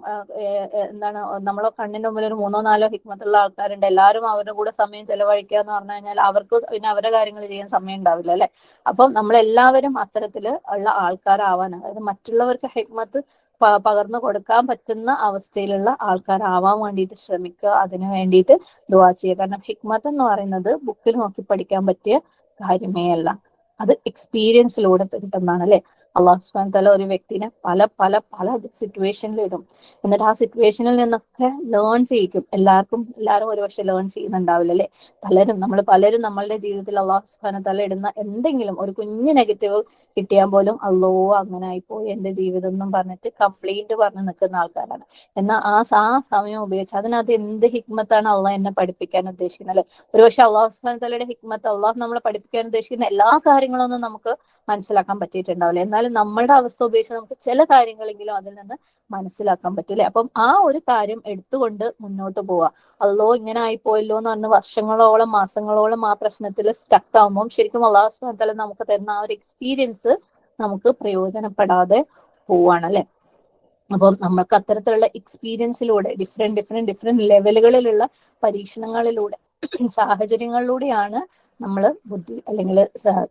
എന്താണ് നമ്മളെ കണ്ണിന്റെ മുമ്പിൽ ഒരു മൂന്നോ നാലോ ഹിക്മത്തുള്ള ആൾക്കാരുണ്ട്. എല്ലാവരും അവരുടെ കൂടെ സമയം ചെലവഴിക്കുക എന്ന് പറഞ്ഞു കഴിഞ്ഞാൽ അവർക്ക് പിന്നെ അവരുടെ കാര്യങ്ങൾ ചെയ്യാൻ സമയം ഉണ്ടാവില്ല അല്ലെ? അപ്പം നമ്മളെല്ലാവരും അത്തരത്തിൽ ഉള്ള ആൾക്കാരാവാൻ അതായത് മറ്റുള്ളവർക്ക് ഹിക്മത്ത് പകർന്നു കൊടുക്കാൻ പറ്റുന്ന അവസ്ഥയിലുള്ള ആൾക്കാരാവാൻ വേണ്ടിയിട്ട് ശ്രമിക്കുക. അതിനു വേണ്ടിയിട്ട് ദുവാ ചെയ്യുക. കാരണം ഹിക്മത്ത് എന്ന് പറയുന്നത് ബുക്കിൽ നോക്കി പഠിക്കാൻ പറ്റിയ കാര്യമേ അല്ല. അത് എക്സ്പീരിയൻസിലൂടെ കിട്ടുന്നതാണ് അല്ലെ? അള്ളാഹു സുബാൻ തല ഒരു വ്യക്തിനെ പല പല പല സിറ്റുവേഷനിൽ ഇടും. എന്നിട്ട് ആ സിറ്റുവേഷനിൽ നിന്നൊക്കെ ലേൺ ചെയ്യിക്കും. എല്ലാവർക്കും എല്ലാവരും ഒരുപക്ഷെ ലേൺ ചെയ്യുന്നുണ്ടാവില്ല അല്ലെ? പലരും നമ്മൾ പലരും നമ്മളുടെ ജീവിതത്തിൽ അള്ളാഹു സുബാന തല ഇടുന്ന എന്തെങ്കിലും ഒരു കുഞ്ഞു നെഗറ്റീവ് കിട്ടിയാൽ പോലും അല്ലോ അങ്ങനെ ആയിപ്പോയി. എന്റെ ജീവിതം എന്നും പറഞ്ഞിട്ട് കംപ്ലൈന്റ് പറഞ്ഞ് നിൽക്കുന്ന ആൾക്കാരാണ്. എന്നാൽ ആ ആ സമയം ഉപയോഗിച്ച് അതിനകത്ത് എന്ത് ഹിക്മത്താണ് അള്ളാഹ് എന്നെ പഠിപ്പിക്കാൻ ഉദ്ദേശിക്കുന്നത്? അല്ലെ ഒരുപക്ഷെ അള്ളാഹു സുബാൻ തലയുടെ ഹിക്മത്ത് അള്ളാഹു നമ്മളെ പഠിപ്പിക്കാൻ ഉദ്ദേശിക്കുന്ന എല്ലാ കാര്യങ്ങളൊന്നും നമുക്ക് മനസ്സിലാക്കാൻ പറ്റിയിട്ടുണ്ടാവില്ല. എന്നാലും നമ്മളുടെ അവസ്ഥ ഉപയോഗിച്ച് നമുക്ക് ചില കാര്യങ്ങളെങ്കിലും അതിൽ നിന്ന് മനസ്സിലാക്കാൻ പറ്റില്ലേ? അപ്പം ആ ഒരു കാര്യം എടുത്തുകൊണ്ട് മുന്നോട്ട് പോവുക. അല്ലോ ഇങ്ങനെ ആയിപ്പോയല്ലോ എന്ന് പറഞ്ഞ് വർഷങ്ങളോളം മാസങ്ങളോളം ആ പ്രശ്നത്തിൽ സ്റ്റക്ക് ആവുമ്പോൾ ശരിക്കും അള്ളാഹു നമുക്ക് തരുന്ന ആ ഒരു എക്സ്പീരിയൻസ് നമുക്ക് പ്രയോജനപ്പെടാതെ പോവാണ് അല്ലെ? അപ്പം നമ്മൾക്ക് അത്തരത്തിലുള്ള എക്സ്പീരിയൻസിലൂടെ ഡിഫറെന്റ് ഡിഫറെന്റ് ഡിഫറെന്റ് ലെവലുകളിലുള്ള പരീക്ഷണങ്ങളിലൂടെ സാഹചര്യങ്ങളിലൂടെയാണ് നമ്മൾ ബുദ്ധി അല്ലെങ്കിൽ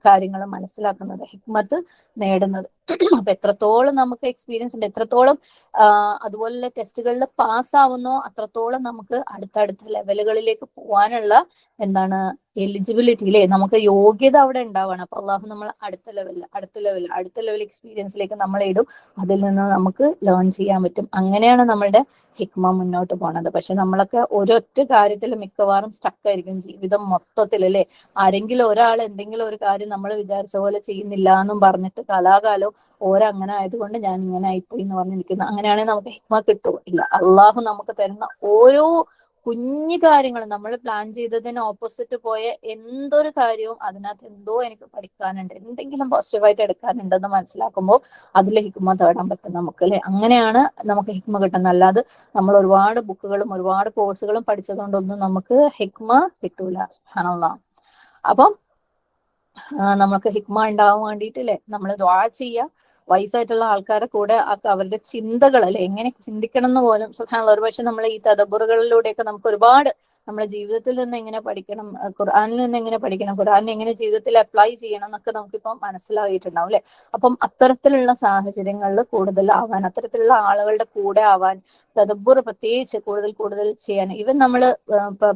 കാര്യങ്ങൾ മനസ്സിലാക്കുന്നത് ഹിക്മത്ത് നേടുന്നത്. അപ്പൊ എത്രത്തോളം നമുക്ക് എക്സ്പീരിയൻസ് ഉണ്ട് എത്രത്തോളം അതുപോലെ ടെസ്റ്റുകളിൽ പാസ്സാവുന്നോ അത്രത്തോളം നമുക്ക് അടുത്തടുത്ത ലെവലുകളിലേക്ക് പോകാനുള്ള എന്താണ് എലിജിബിലിറ്റി അല്ലേ നമുക്ക് യോഗ്യത അവിടെ ഉണ്ടാവണം. അപ്പൊ അള്ളാഹു നമ്മൾ അടുത്ത ലെവലിൽ അടുത്ത ലെവൽ അടുത്ത ലെവൽ എക്സ്പീരിയൻസിലേക്ക് നമ്മൾ ഇടും. അതിൽ നിന്ന് നമുക്ക് ലേൺ ചെയ്യാൻ പറ്റും. അങ്ങനെയാണ് നമ്മളുടെ ഹിക്മ മുന്നോട്ട് പോണത്. പക്ഷെ നമ്മളൊക്കെ ഒരൊറ്റ കാര്യത്തിൽ മിക്കവാറും സ്റ്റക്ക് ആയിരിക്കും ജീവിതം മൊത്തത്തിൽ അല്ലേ ആരെങ്കിലും ഒരാൾ എന്തെങ്കിലും ഒരു കാര്യം നമ്മൾ വിചാരിച്ച പോലെ ചെയ്യുന്നില്ല എന്നും പറഞ്ഞിട്ട് കലാകാലം ഓരങ്ങനെ ആയതുകൊണ്ട് ഞാൻ ഇങ്ങനെ ആയിപ്പോയി എന്ന് പറഞ്ഞിരിക്കുന്നു അങ്ങനെയാണെങ്കിൽ നമുക്ക് ഹിക്മ കിട്ടുമോ ഇല്ല അള്ളാഹു നമുക്ക് തരുന്ന ഓരോ കുഞ്ഞു കാര്യങ്ങൾ നമ്മൾ പ്ലാൻ ചെയ്തതിന് ഓപ്പോസിറ്റ് പോയ എന്തൊരു കാര്യവും അതിനകത്ത് എന്തോ എനിക്ക് പഠിക്കാനുണ്ട്. എന്തെങ്കിലും പോസിറ്റീവായിട്ട് എടുക്കാനുണ്ടെന്ന് മനസ്സിലാക്കുമ്പോൾ അതിൽ ഹിക്മ തേടാൻ പറ്റും നമുക്ക് അല്ലെ? അങ്ങനെയാണ് നമുക്ക് ഹിക്മ കിട്ടുന്നത്. അല്ലാതെ നമ്മൾ ഒരുപാട് ബുക്കുകളും ഒരുപാട് കോഴ്സുകളും പഠിച്ചതുകൊണ്ടൊന്നും നമുക്ക് ഹിക്മ കിട്ടൂല. സുബ്ഹാനല്ലാഹ് അപ്പം നമുക്ക് ഹിക്മ ഉണ്ടാവാൻ വേണ്ടിയിട്ട് അല്ലെ നമ്മൾ ദ്വാ ചെയ്യുക വയസ്സായിട്ടുള്ള ആൾക്കാരെ കൂടെ അവരുടെ ചിന്തകൾ അല്ലെ എങ്ങനെ ചിന്തിക്കണം എന്ന് പോലും സുഹാനുള്ള ഒരുപക്ഷെ നമ്മൾ ഈ തദബുറുകളിലൂടെയൊക്കെ നമുക്ക് ഒരുപാട് നമ്മുടെ ജീവിതത്തിൽ നിന്ന് എങ്ങനെ പഠിക്കണം ഖുർആാനിൽ നിന്ന് എങ്ങനെ പഠിക്കണം ഖുർആൻ എങ്ങനെ ജീവിതത്തിൽ അപ്ലൈ ചെയ്യണം എന്നൊക്കെ നമുക്കിപ്പം മനസ്സിലായിട്ടുണ്ടാവും അല്ലെ? അപ്പം അത്തരത്തിലുള്ള സാഹചര്യങ്ങളിൽ കൂടുതൽ ആവാൻ അത്തരത്തിലുള്ള ആളുകളുടെ കൂടെ ആവാൻ തദബ്ബുർ പ്രത്യേകിച്ച് കൂടുതൽ കൂടുതൽ ചെയ്യാൻ ഇവൻ നമ്മൾ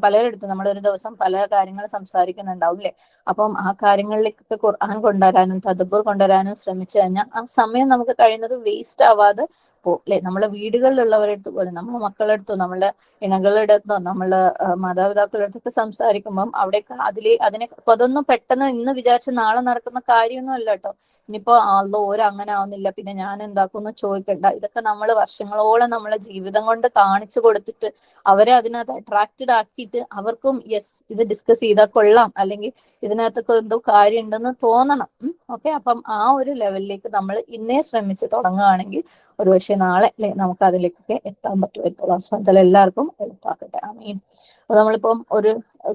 പലരിടത്തും നമ്മൾ ഒരു ദിവസം പല കാര്യങ്ങൾ സംസാരിക്കുന്നുണ്ടാവും അല്ലെ? അപ്പം ആ കാര്യങ്ങളിലേക്കൊക്കെ ഖുർആൻ കൊണ്ടുവരാനും തദബുർ കൊണ്ടുവരാനും ശ്രമിച്ചു കഴിഞ്ഞാൽ ആ സമയം നമുക്ക് കഴിയുന്നത് വേസ്റ്റ് ആവാതെ ഇപ്പോ അല്ലെ നമ്മളെ വീടുകളിലുള്ളവരുടെ അടുത്ത് പോലും നമ്മളെ മക്കളുടെ അടുത്തോ നമ്മളെ ഇണകളുടെ അടുത്തോ നമ്മളെ മാതാപിതാക്കളുടെ അടുത്തൊക്കെ സംസാരിക്കുമ്പം അവിടെയൊക്കെ അതിലെ അതിനെ അതൊന്നും പെട്ടെന്ന് ഇന്ന് വിചാരിച്ച നാളെ നടക്കുന്ന കാര്യമൊന്നും അല്ല കേട്ടോ ഇനിയിപ്പോ ആളോ അങ്ങനെ ആവുന്നില്ല പിന്നെ ഞാൻ എന്താക്കും ചോദിക്കണ്ട. ഇതൊക്കെ നമ്മൾ വർഷങ്ങളോളം നമ്മളെ ജീവിതം കൊണ്ട് കാണിച്ചു കൊടുത്തിട്ട് അവരെ അതിനകത്ത് അട്രാക്റ്റഡ് ആക്കിയിട്ട് അവർക്കും യെസ് ഇത് ഡിസ്കസ് ചെയ്താൽ കൊള്ളാം. അല്ലെങ്കിൽ ഇതിനകത്തൊക്കെ എന്തോ കാര്യം ഉണ്ടെന്ന് തോന്നണം ഓക്കെ അപ്പം ആ ഒരു ലെവലിലേക്ക് നമ്മൾ ഇന്നേ ശ്രമിച്ച് തുടങ്ങുകയാണെങ്കിൽ ഒരുപക്ഷെ നാളെ അല്ലെ നമുക്ക് അതിലേക്കൊക്കെ എത്താൻ പറ്റുമായിട്ടുള്ള സോ എല്ലാവർക്കും എളുപ്പാക്കട്ടെ. ആമീൻ. മീൻ അപ്പൊ നമ്മളിപ്പം ഒരു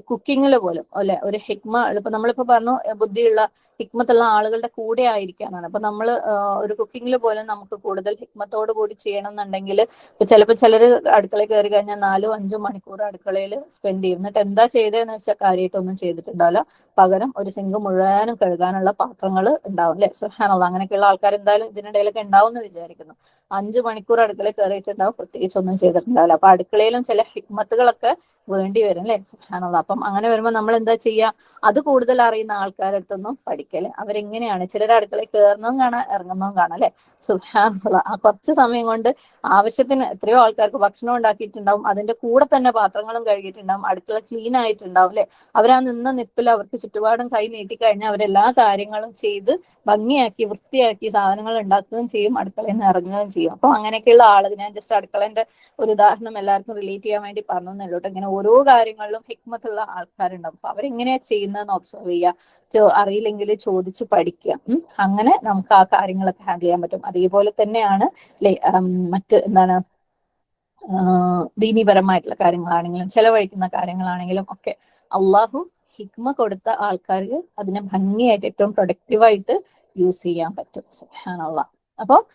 കുക്കിങ്ങിൽ പോലും അല്ലെ ഒരു ഹിക്മ ഇപ്പൊ നമ്മളിപ്പോ പറഞ്ഞു ബുദ്ധിയുള്ള ഹിക്മത്തുള്ള ആളുകളുടെ കൂടെ ആയിരിക്കാന്നാണ്. അപ്പൊ നമ്മൾ ഒരു കുക്കിങ്ങിൽ പോലും നമുക്ക് കൂടുതൽ ഹിക്മത്തോട് കൂടി ചെയ്യണം എന്നുണ്ടെങ്കിൽ ഇപ്പൊ ചിലപ്പോൾ ചിലർ അടുക്കളയിൽ കയറി കഴിഞ്ഞാൽ നാലോ അഞ്ചോ മണിക്കൂർ അടുക്കളയിൽ സ്പെൻഡ് ചെയ്യും. എന്നിട്ട് എന്താ ചെയ്തതെന്ന് വെച്ചാൽ കാര്യമായിട്ടൊന്നും ചെയ്തിട്ടുണ്ടാവില്ല. പകരം ഒരു സിങ്ക് മുഴുവനും കഴുകാനുള്ള പാത്രങ്ങൾ ഉണ്ടാവും അല്ലെ? സുഹാനുള്ള അങ്ങനെയൊക്കെയുള്ള ആൾക്കാർ എന്തായാലും ഇതിനിടയിലൊക്കെ ഉണ്ടാവും എന്ന് വിചാരിക്കുന്നു. അഞ്ചു മണിക്കൂർ അടുക്കളയിൽ കയറിയിട്ടുണ്ടാവും പ്രത്യേകിച്ച് ഒന്നും ചെയ്തിട്ടുണ്ടാവില്ല. അപ്പൊ അടുക്കളയിലും ചില ഹിക്മത്തുകളൊക്കെ വേണ്ടി വരും അല്ലെ സുഹാനുള്ള അപ്പം അങ്ങനെ വരുമ്പോൾ നമ്മൾ എന്താ ചെയ്യുക അത് കൂടുതൽ അറിയുന്ന ആൾക്കാരുടെ അടുത്തൊന്നും പഠിക്കൽ. അവരെങ്ങനെയാണ്? ചിലർ അടുക്കളയിൽ കയറുന്നതും കാണാം ഇറങ്ങുന്നതും കാണാം അല്ലെ സുഹാനുള്ള ആ കുറച്ച് സമയം കൊണ്ട് ആവശ്യത്തിന് എത്രയോ ആൾക്കാർക്ക് ഭക്ഷണം ഉണ്ടാക്കിയിട്ടുണ്ടാവും. അതിന്റെ കൂടെ തന്നെ പാത്രങ്ങളും കഴുകിയിട്ടുണ്ടാവും. അടുക്കള ക്ലീൻ ആയിട്ടുണ്ടാവും അല്ലെ അവരാ നിന്ന നിപ്പിൽ അവർക്ക് ചുറ്റുപാടും കൈ നീട്ടിക്കഴിഞ്ഞാൽ അവരെല്ലാ കാര്യങ്ങളും ചെയ്ത് ഭംഗിയാക്കി വൃത്തിയാക്കി സാധനങ്ങൾ ഉണ്ടാക്കുകയും ചെയ്യും. അടുക്കളയിൽ നിന്ന് ഇറങ്ങുകയും ചെയ്യും. അപ്പൊ അങ്ങനെയൊക്കെയുള്ള ആളുകൾ ഞാൻ ജസ്റ്റ് അടുക്കളന്റെ ഒരു ഉദാഹരണം എല്ലാവർക്കും റിലേറ്റ് ചെയ്യാൻ വേണ്ടി പറഞ്ഞു എന്നുള്ളൂ ഇങ്ങനെ ഓരോ കാര്യങ്ങളിലും ഹിക്മത്തുള്ള ആൾക്കാരുണ്ടാവും. അപ്പൊ അവരെങ്ങനെയാ ചെയ്യുന്നതെന്ന് ഒബ്സർവ് ചെയ്യുക അറിയില്ലെങ്കിൽ ചോദിച്ച് പഠിക്കുക. അങ്ങനെ നമുക്ക് ആ കാര്യങ്ങളൊക്കെ ഹാൻഡിൽ ചെയ്യാൻ പറ്റും. അതേപോലെ തന്നെയാണ് മറ്റ് എന്താണ് ദീനീപരമായിട്ടുള്ള കാര്യങ്ങളാണെങ്കിലും ചെലവഴിക്കുന്ന കാര്യങ്ങളാണെങ്കിലും ഒക്കെ. അള്ളാഹു ഹിക്മ കൊടുത്ത ആൾക്കാർക്ക് അതിനെ ഭംഗിയായിട്ട് ഏറ്റവും പ്രൊഡക്റ്റീവായിട്ട് യൂസ് ചെയ്യാൻ പറ്റും. അപ്പൊ ആഹ്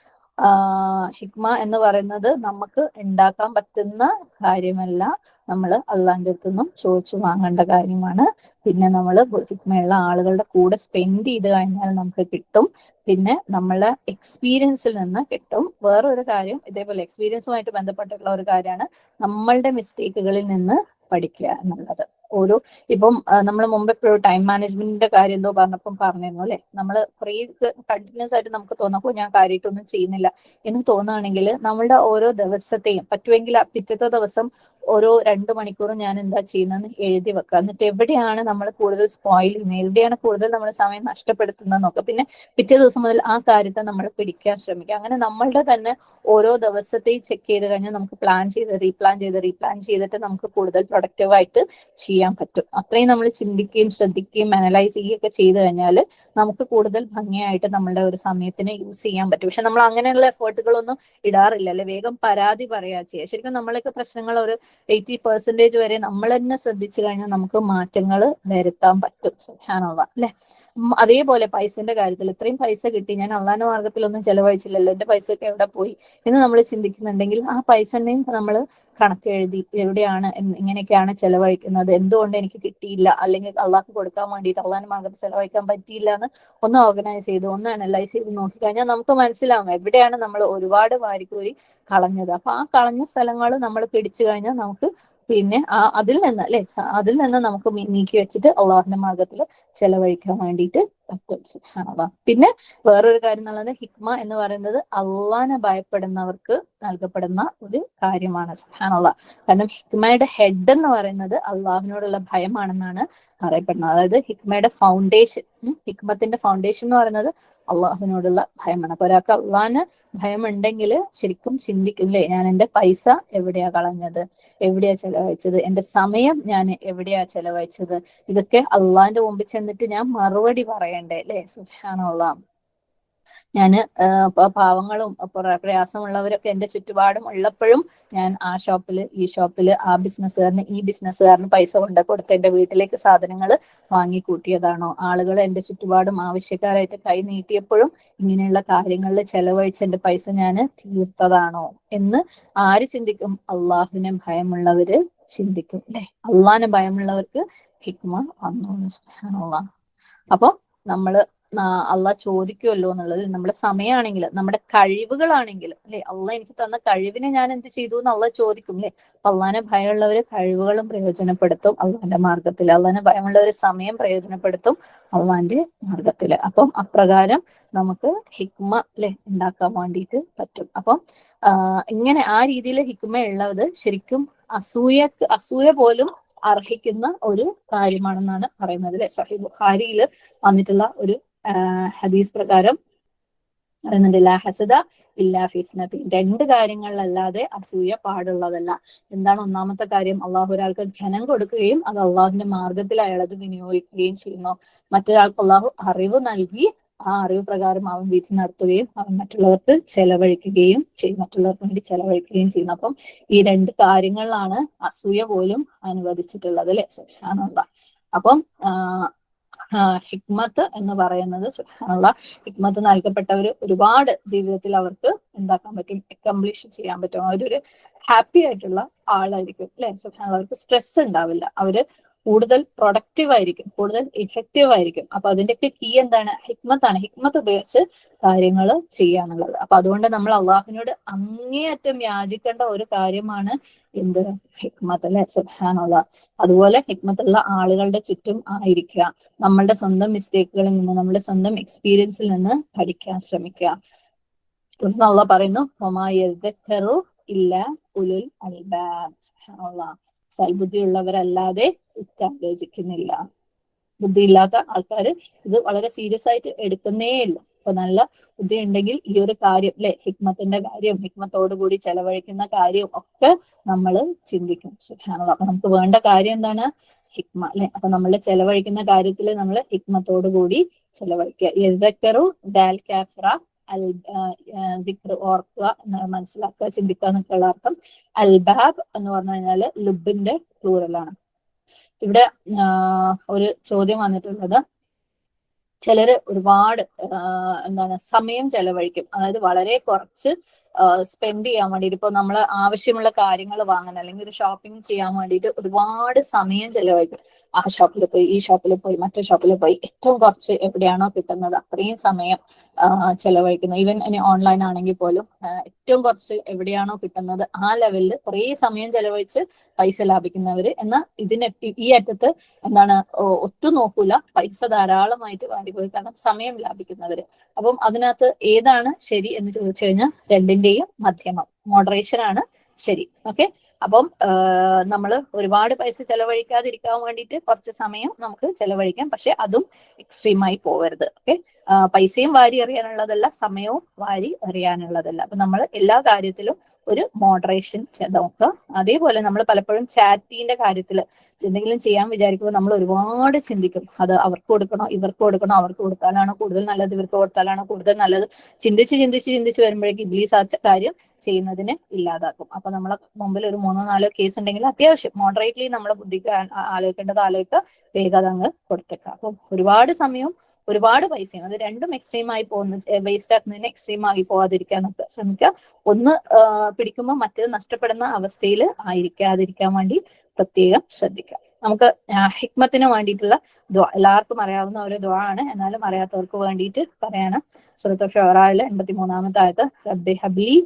ഹിക്മ എന്ന് പറയുന്നത് നമുക്ക് ഉണ്ടാക്കാൻ പറ്റുന്ന കാര്യമല്ല. നമ്മൾ അള്ളാന്റെ അടുത്തു നിന്നും ചോദിച്ചു വാങ്ങേണ്ട കാര്യമാണ്. പിന്നെ നമ്മൾ ഹിക്മയുള്ള ആളുകളുടെ കൂടെ സ്പെൻഡ് ചെയ്ത് കഴിഞ്ഞാൽ നമുക്ക് കിട്ടും. പിന്നെ നമ്മളെ എക്സ്പീരിയൻസിൽ നിന്ന് കിട്ടും. വേറൊരു കാര്യം ഇതേപോലെ എക്സ്പീരിയൻസുമായിട്ട് ബന്ധപ്പെട്ടിട്ടുള്ള ഒരു കാര്യമാണ് നമ്മളുടെ മിസ്റ്റേക്കുകളിൽ നിന്ന് പഠിക്കുക എന്നുള്ളത്. ഓരോ ഇപ്പം നമ്മൾ മുമ്പ് എപ്പോഴും ടൈം മാനേജ്മെന്റിന്റെ കാര്യം എന്തോ പറഞ്ഞപ്പം പറഞ്ഞിരുന്നു അല്ലെ? നമ്മൾ കുറേ കണ്ടിന്യൂസ് ആയിട്ട് നമുക്ക് തോന്നപ്പോ ഞാൻ കാര്യമായിട്ടൊന്നും ചെയ്യുന്നില്ല. എന്ന് തോന്നുകയാണെങ്കിൽ നമ്മളുടെ ഓരോ ദിവസത്തെയും പറ്റുമെങ്കിൽ പിറ്റത്തെ ദിവസം ഓരോ രണ്ട് മണിക്കൂറും ഞാൻ എന്താ ചെയ്യുന്നതെന്ന് എഴുതി വെക്കുക. എന്നിട്ട് എവിടെയാണ് നമ്മൾ കൂടുതൽ സ്പോയിൽ ചെയ്യുന്നത്? എവിടെയാണ് കൂടുതൽ നമ്മൾ സമയം നഷ്ടപ്പെടുത്തുന്നത് നോക്കുക പിന്നെ പിറ്റേ ദിവസം മുതൽ ആ കാര്യത്തെ നമ്മൾ പിടിക്കാൻ ശ്രമിക്കുക. അങ്ങനെ നമ്മളുടെ തന്നെ ഓരോ ദിവസത്തെയും ചെക്ക് ചെയ്ത് കഴിഞ്ഞാൽ നമുക്ക് പ്ലാൻ ചെയ്ത് റീപ്ലാൻ ചെയ്ത് റീപ്ലാൻ ചെയ്തിട്ട് നമുക്ക് കൂടുതൽ പ്രൊഡക്റ്റീവായിട്ട് ചെയ്യാൻ പറ്റും. അത്രയും നമ്മൾ ചിന്തിക്കുകയും ശ്രദ്ധിക്കുകയും അനലൈസ് ചെയ്യുകയൊക്കെ ചെയ്തു കഴിഞ്ഞാൽ നമുക്ക് കൂടുതൽ ഭംഗിയായിട്ട് നമ്മളുടെ ഒരു സമയത്തിന് യൂസ് ചെയ്യാൻ പറ്റും. പക്ഷെ നമ്മൾ അങ്ങനെയുള്ള എഫേർട്ടുകളൊന്നും ഇടാറില്ല അല്ലെ? വേഗം പരാതി പറയാ ചെയ്യുക ശരിക്കും നമ്മളൊക്കെ പ്രശ്നങ്ങൾ ഒരു എയ്റ്റി പെർസെന്റേജ് വരെ നമ്മൾ തന്നെ ശ്രദ്ധിച്ചു കഴിഞ്ഞാൽ നമുക്ക് മാറ്റങ്ങൾ വരുത്താൻ പറ്റും. അല്ലെ? അതേപോലെ പൈസന്റെ കാര്യത്തിൽ ഇത്രയും പൈസ കിട്ടി ഞാൻ അള്ളാന മാർഗത്തിലൊന്നും ചെലവഴിച്ചില്ലല്ലോ എന്റെ പൈസ ഒക്കെ എവിടെ പോയി എന്ന് നമ്മൾ ചിന്തിക്കുന്നുണ്ടെങ്കിൽ ആ പൈസനെയും നമ്മൾ കണക്ക് എഴുതി എവിടെയാണ് ഇങ്ങനെയൊക്കെയാണ് ചെലവഴിക്കുന്നത് എന്തുകൊണ്ട് എനിക്ക് കിട്ടിയില്ല അല്ലെങ്കിൽ അള്ളാഹ്ക്ക് കൊടുക്കാൻ വേണ്ടിയിട്ട് അള്ളാന മാർഗത്തിൽ ചെലവഴിക്കാൻ പറ്റിയില്ല എന്ന് ഒന്ന് ഓർഗനൈസ് ചെയ്ത് ഒന്ന് അനലൈസ് ചെയ്ത് നോക്കിക്കഴിഞ്ഞാൽ നമുക്ക് മനസ്സിലാവും എവിടെയാണ് നമ്മൾ ഒരുപാട് വാരിക്കൂരി കളഞ്ഞത്. അപ്പൊ ആ കളഞ്ഞ സ്ഥലങ്ങൾ നമ്മൾ പിടിച്ചു കഴിഞ്ഞാൽ നമുക്ക് പിന്നെ ആ അതിൽ നിന്ന് അല്ലെ? അതിൽ നിന്ന് നമുക്ക് നീക്കി വെച്ചിട്ട് അള്ളാഹുന്റെ മാർഗത്തിൽ ചെലവഴിക്കാൻ വേണ്ടിയിട്ട് പിന്നെ വേറൊരു കാര്യം എന്നുള്ളത് ഹിക്മ എന്ന് പറയുന്നത് അള്ളാനെ ഭയപ്പെടുന്നവർക്ക് നൽകപ്പെടുന്ന ഒരു കാര്യമാണ് സുഹാനുള്ള കാരണം ഹിക്മയുടെ ഹെഡ് എന്ന് പറയുന്നത് അള്ളാഹുവിനോടുള്ള ഭയമാണെന്നാണ് അറിയപ്പെടുന്നത്. അതായത് ഹിക്മയുടെ ഫൗണ്ടേഷൻ ഹിക്മത്തിന്റെ ഫൗണ്ടേഷൻ എന്ന് പറയുന്നത് അള്ളാഹുവിനോടുള്ള ഭയമാണ്. അപ്പൊ ഒരാൾക്ക് അള്ളാഹിന് ഭയമുണ്ടെങ്കിൽ ശരിക്കും ചിന്തിക്കും അല്ലേ ഞാൻ എന്റെ പൈസ എവിടെയാ കളഞ്ഞത്? എവിടെയാ ചെലവഴിച്ചത്? എന്റെ സമയം ഞാൻ എവിടെയാ ചെലവഴിച്ചത്? ഇതൊക്കെ അള്ളാഹിന്റെ മുമ്പിൽ ചെന്നിട്ട് ഞാൻ മറുപടി പറയണ്ടേ അല്ലെ? സുഹാനുള്ള ഞാൻ പാവങ്ങളും പ്ര- പ്രയാസമുള്ളവരൊക്കെ എന്റെ ചുറ്റുപാടും ഉള്ളപ്പോഴും ഞാൻ ആ ഷോപ്പിൽ ഈ ഷോപ്പിൽ ആ ബിസിനസ്സുകാരന് ഈ ബിസിനസ്സുകാരന് പൈസ കൊണ്ട് കൊടുത്ത് എന്റെ വീട്ടിലേക്ക് സാധനങ്ങൾ വാങ്ങി കൂട്ടിയതാണോ? ആളുകൾ എന്റെ ചുറ്റുപാടും ആവശ്യക്കാരായിട്ട് കൈ നീട്ടിയപ്പോഴും ഇങ്ങനെയുള്ള കാര്യങ്ങളിൽ ചെലവഴിച്ച എന്റെ പൈസ ഞാൻ തീർത്തതാണോ എന്ന് ആര് ചിന്തിക്കും? അള്ളാഹുവിനെ ഭയമുള്ളവര് ചിന്തിക്കും അല്ലെ? അള്ളാഹിനെ ഭയമുള്ളവർക്ക് ഹിക്മ വന്നു അപ്പൊ നമ്മൾ അള്ളാഹ് ചോദിക്കുമല്ലോ എന്നുള്ളത്. നമ്മുടെ സമയമാണെങ്കിൽ നമ്മുടെ കഴിവുകളാണെങ്കിൽ അല്ലെ? അള്ളാഹ് എനിക്ക് തന്ന കഴിവിനെ ഞാൻ എന്ത് ചെയ്തു എന്ന് അള്ളാഹ് ചോദിക്കും അല്ലെ? അള്ളാഹിനെ ഭയമുള്ളവര് കഴിവുകളും പ്രയോജനപ്പെടുത്തും അള്ളാഹിന്റെ മാർഗത്തിൽ അള്ളാഹിനെ ഭയമുള്ളവര് സമയം പ്രയോജനപ്പെടുത്തും അള്ളാഹിന്റെ മാർഗത്തിൽ അപ്പം അപ്രകാരം നമുക്ക് ഹിക്മ അല്ലെ ഉണ്ടാക്കാൻ വേണ്ടിയിട്ട് പറ്റും. അപ്പം ഇങ്ങനെ ആ രീതിയിൽ ഹിക്മ ഉള്ളത് ശരിക്കും അസൂയ അസൂയ പോലും അർഹിക്കുന്ന ഒരു കാര്യമാണെന്നാണ് പറയുന്നത് അല്ലെ സഹി ബുഖാരിയിൽ വന്നിട്ടുള്ള ഒരു ഹദീസ് പ്രകാരം പറയുന്നുണ്ട് ലാ ഹസദ ഇല്ലാ ഫിസ്നത്തി രണ്ട് കാര്യങ്ങളിലല്ലാതെ അസൂയ പാടുള്ളതല്ല. എന്താണ് ഒന്നാമത്തെ കാര്യം? അള്ളാഹു ഒരാൾക്ക് ധനം കൊടുക്കുകയും അത് അള്ളാഹുവിന്റെ മാർഗത്തിൽ അയാളത് വിനിയോഗിക്കുകയും ചെയ്യുന്നു. മറ്റൊരാൾക്ക് അള്ളാഹു അറിവ് നൽകി ആ അറിവ് പ്രകാരം അവൻ വിധി നടത്തുകയും അവൻ മറ്റുള്ളവർക്ക് ചെലവഴിക്കുകയും ചെയ്യും മറ്റുള്ളവർക്ക് വേണ്ടി ചെലവഴിക്കുകയും ചെയ്യുന്നു. അപ്പം ഈ രണ്ട് കാര്യങ്ങളിലാണ് അസൂയ പോലും അനുവദിച്ചിട്ടുള്ളത് അല്ലെ? സുഹാനുള്ള അപ്പം ഹിക്മത്ത് എന്ന് പറയുന്നത് സുഹാനുള്ള ഹിക്മത്ത് നൽകപ്പെട്ടവർ ഒരുപാട് ജീവിതത്തിൽ അവർക്ക് എന്താക്കാൻ പറ്റും? അക്കംപ്ലിഷ് ചെയ്യാൻ പറ്റും. അവരൊരു ഹാപ്പി ആയിട്ടുള്ള ആളായിരിക്കും അല്ലെ? സുഹാനുള്ള അവർക്ക് സ്ട്രെസ് ഉണ്ടാവില്ല. അവർ കൂടുതൽ പ്രൊഡക്റ്റീവ് ആയിരിക്കും കൂടുതൽ ഇഫക്റ്റീവ് ആയിരിക്കും. അപ്പൊ അതിന്റെയൊക്കെ കീ എന്താണ്? ഹിക്മത്താണ്. ഹിക്മത്ത് ഉപയോഗിച്ച് കാര്യങ്ങൾ ചെയ്യാന്നുള്ളത് അപ്പൊ അതുകൊണ്ട് നമ്മൾ അള്ളാഹുവിനോട് അങ്ങേയറ്റം യാചിക്കേണ്ട ഒരു കാര്യമാണ് എന്ത്? ഹിക്മത്ത് അല്ലെ? സുഹാനുള്ള അതുപോലെ ഹിക്മത്തുള്ള ആളുകളുടെ ചുറ്റും ആയിരിക്കുക. നമ്മളുടെ സ്വന്തം മിസ്റ്റേക്കുകളിൽ നിന്ന് നമ്മുടെ സ്വന്തം എക്സ്പീരിയൻസിൽ നിന്ന് പഠിക്കാൻ ശ്രമിക്കുക. തുടർന്ന് അള്ളാഹ് പറയുന്നു ഇല്ല ഉലുൽ അൽബാബ്. സുബ്ഹാനല്ലാഹ് സൽബുദ്ധിയുള്ളവരല്ലാതെ ബുദ്ധി ബുദ്ധിയില്ലാത്ത ആൾക്കാർ ഇത് വളരെ സീരിയസ് ആയിട്ട് എടുക്കുന്നേ ഇല്ല. അപ്പൊ നല്ല ബുദ്ധി ഉണ്ടെങ്കിൽ ഈ ഒരു കാര്യം അല്ലെ ഹിക്മത്തിന്റെ കാര്യം ഹിക്മത്തോടു കൂടി ചെലവഴിക്കുന്ന കാര്യം ഒക്കെ നമ്മൾ ചിന്തിക്കും. സുഖാണല്ലോ അപ്പൊ നമുക്ക് വേണ്ട കാര്യം എന്താണ്? ഹിക്മ അല്ലെ അപ്പൊ നമ്മൾ ചെലവഴിക്കുന്ന കാര്യത്തിൽ നമ്മൾ ഹിക്മത്തോടു കൂടി ചെലവഴിക്കുക. എതക്കറു ദാൽ അൽ ദിക്ർ ഓർക്കുക മനസ്സിലാക്കുക ചിന്തിക്കുക എന്നൊക്കെയുള്ള അർത്ഥം. അൽബാബ് എന്ന് പറഞ്ഞു കഴിഞ്ഞാൽ ലുബിന്റെ പ്ലൂറലാണ് ഇവിടെ ഒരു ചോദ്യം വന്നിട്ടുള്ളത്. ചിലര് ഒരുപാട് എന്താണ് സമയം ചെലവഴിക്കും. അതായത് വളരെ കുറച്ച് സ്പെൻഡ് ചെയ്യാൻ വേണ്ടിയിട്ട് ഇപ്പൊ നമ്മൾ ആവശ്യമുള്ള കാര്യങ്ങൾ വാങ്ങാൻ അല്ലെങ്കിൽ ഒരു ഷോപ്പിംഗ് ചെയ്യാൻ വേണ്ടിയിട്ട് ഒരുപാട് സമയം ചെലവഴിക്കും. ആ ഷോപ്പിൽ പോയി ഈ ഷോപ്പിൽ പോയി മറ്റേ ഷോപ്പിൽ പോയി. ഏറ്റവും കുറച്ച് എവിടെയാണോ കിട്ടുന്നത് അത്രയും സമയം ചെലവഴിക്കുന്നത്. ഈവൻ ഇനി ഓൺലൈൻ ആണെങ്കിൽ പോലും ഏറ്റവും കുറച്ച് എവിടെയാണോ കിട്ടുന്നത് ആ ലെവലിൽ കുറേ സമയം ചെലവഴിച്ച് പൈസ ലാഭിക്കുന്നവര്. എന്നാൽ ഇതിന് ഈ അറ്റത്ത് എന്താണ് ഒട്ടും നോക്കൂല. പൈസ ധാരാളമായിട്ട് വാരിപ്പോയി കാരണം സമയം ലാഭിക്കുന്നവര്. അപ്പം അതിനകത്ത് ഏതാണ് ശരി എന്ന് ചോദിച്ചു കഴിഞ്ഞാൽ രണ്ടിന്റെയും മധ്യമം. മോഡറേഷൻ ആണ്. ശരി. ഓക്കെ അപ്പം നമ്മൾ ഒരുപാട് പൈസ ചെലവഴിക്കാതിരിക്കാൻ വേണ്ടിയിട്ട് കുറച്ച് സമയം നമുക്ക് ചെലവഴിക്കാം. പക്ഷെ അതും എക്സ്ട്രീമായി പോവരുത്. ഓക്കെ? പൈസയും വാരി എറിയാനുള്ളതല്ല സമയവും വാരി എറിയാനുള്ളതല്ല. അപ്പൊ നമ്മൾ എല്ലാ കാര്യത്തിലും ഒരു മോഡറേഷൻ നോക്കുക. അതേപോലെ നമ്മൾ പലപ്പോഴും ചാറ്റിന്റെ കാര്യത്തിൽ എന്തെങ്കിലും ചെയ്യാൻ വിചാരിക്കുമ്പോൾ നമ്മൾ ഒരുപാട് ചിന്തിക്കും. അത് അവർക്ക് കൊടുക്കണോ ഇവർക്ക് കൊടുക്കണോ അവർക്ക് കൊടുത്താലാണോ കൂടുതൽ നല്ലത് ഇവർക്ക് കൊടുത്താലാണോ കൂടുതൽ നല്ലത്? ചിന്തിച്ച് ചിന്തിച്ച് ചിന്തിച്ച് വരുമ്പോഴേക്കും ഇംഗ്ലീഷ് ആ കാര്യം ചെയ്യുന്നതിന് ഇല്ലാതാക്കും. അപ്പൊ നമ്മളെ മുമ്പിൽ ഒരു മൂന്നോ നാലോ കേസ് ഉണ്ടെങ്കിൽ അത്യാവശ്യം മോഡറേറ്റ്ലി നമ്മളെ ബുദ്ധി ആലോചിക്കേണ്ടത് ആലോചിക്കുക. വേഗം അങ്ങ് കൊടുത്തേക്കുക. അപ്പം ഒരുപാട് സമയവും ഒരുപാട് പൈസയും അത് രണ്ടും എക്സ്ട്രീം ആയി പോകുന്ന വേസ്റ്റ് ആക്കുന്നതിന് എക്സ്ട്രീം ആയി പോകാതിരിക്കാൻ നോക്കുക ശ്രമിക്കുക. ഒന്ന് പിടിക്കുമ്പോൾ മറ്റേത് നഷ്ടപ്പെടുന്ന അവസ്ഥയിൽ ആയിരിക്കാതിരിക്കാൻ വേണ്ടി പ്രത്യേകം ശ്രദ്ധിക്കുക. നമുക്ക് ഹിക്മത്തിന് വേണ്ടിയിട്ടുള്ള എല്ലാവർക്കും അറിയാവുന്ന ഒരു ദ്വാ ആണ്. എന്നാലും അറിയാത്തവർക്ക് വേണ്ടിയിട്ട് പറയാണ്. സുഹൃത്തു ഷോറായിലെ എൺപത്തി മൂന്നാമത്തെ ആയത് റബ്ബി ഹബ്ലി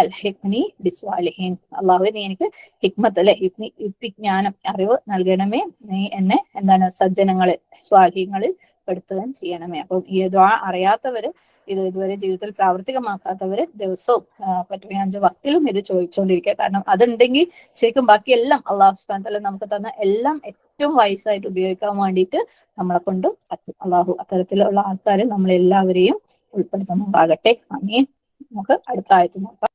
അൽഹിഖ്നി ബിസ്വാലിഹീൻ അള്ളാഹു നീ എനിക്ക് ഹിക്മത്ത് അല്ലെ? യുക്തി യുക്തിജ്ഞാനം അറിവ് നൽകണമേ. നീ എന്നെ എന്താണ് സജ്ജനങ്ങളിൽ സ്വാഹികളിൽ പെടുത്തുകയും ചെയ്യണമേ. അപ്പം ഈ ദ്വാ അറിയാത്തവര് ഇത് ഇതുവരെ ജീവിതത്തിൽ പ്രാവർത്തികമാക്കാത്തവര് ദിവസവും പറ്റുമെങ്കിൽ അഞ്ച് വക്തിലും ഇത് ചോദിച്ചുകൊണ്ടിരിക്കുക കാരണം അതുണ്ടെങ്കിൽ ശരിക്കും ബാക്കി എല്ലാം അള്ളാഹു സുബാൻ നമുക്ക് തന്ന എല്ലാം ഏറ്റവും വയസ്സായിട്ട് ഉപയോഗിക്കാൻ വേണ്ടിയിട്ട് നമ്മളെ കൊണ്ട് പറ്റും അള്ളാഹു അത്തരത്തിലുള്ള ആൾക്കാർ നമ്മളെല്ലാവരെയും ഉൾപ്പെടുത്തുന്നുണ്ടാകട്ടെ. അങ്ങനെ നമുക്ക് അടുത്ത ആയത്ത് നോക്കാം.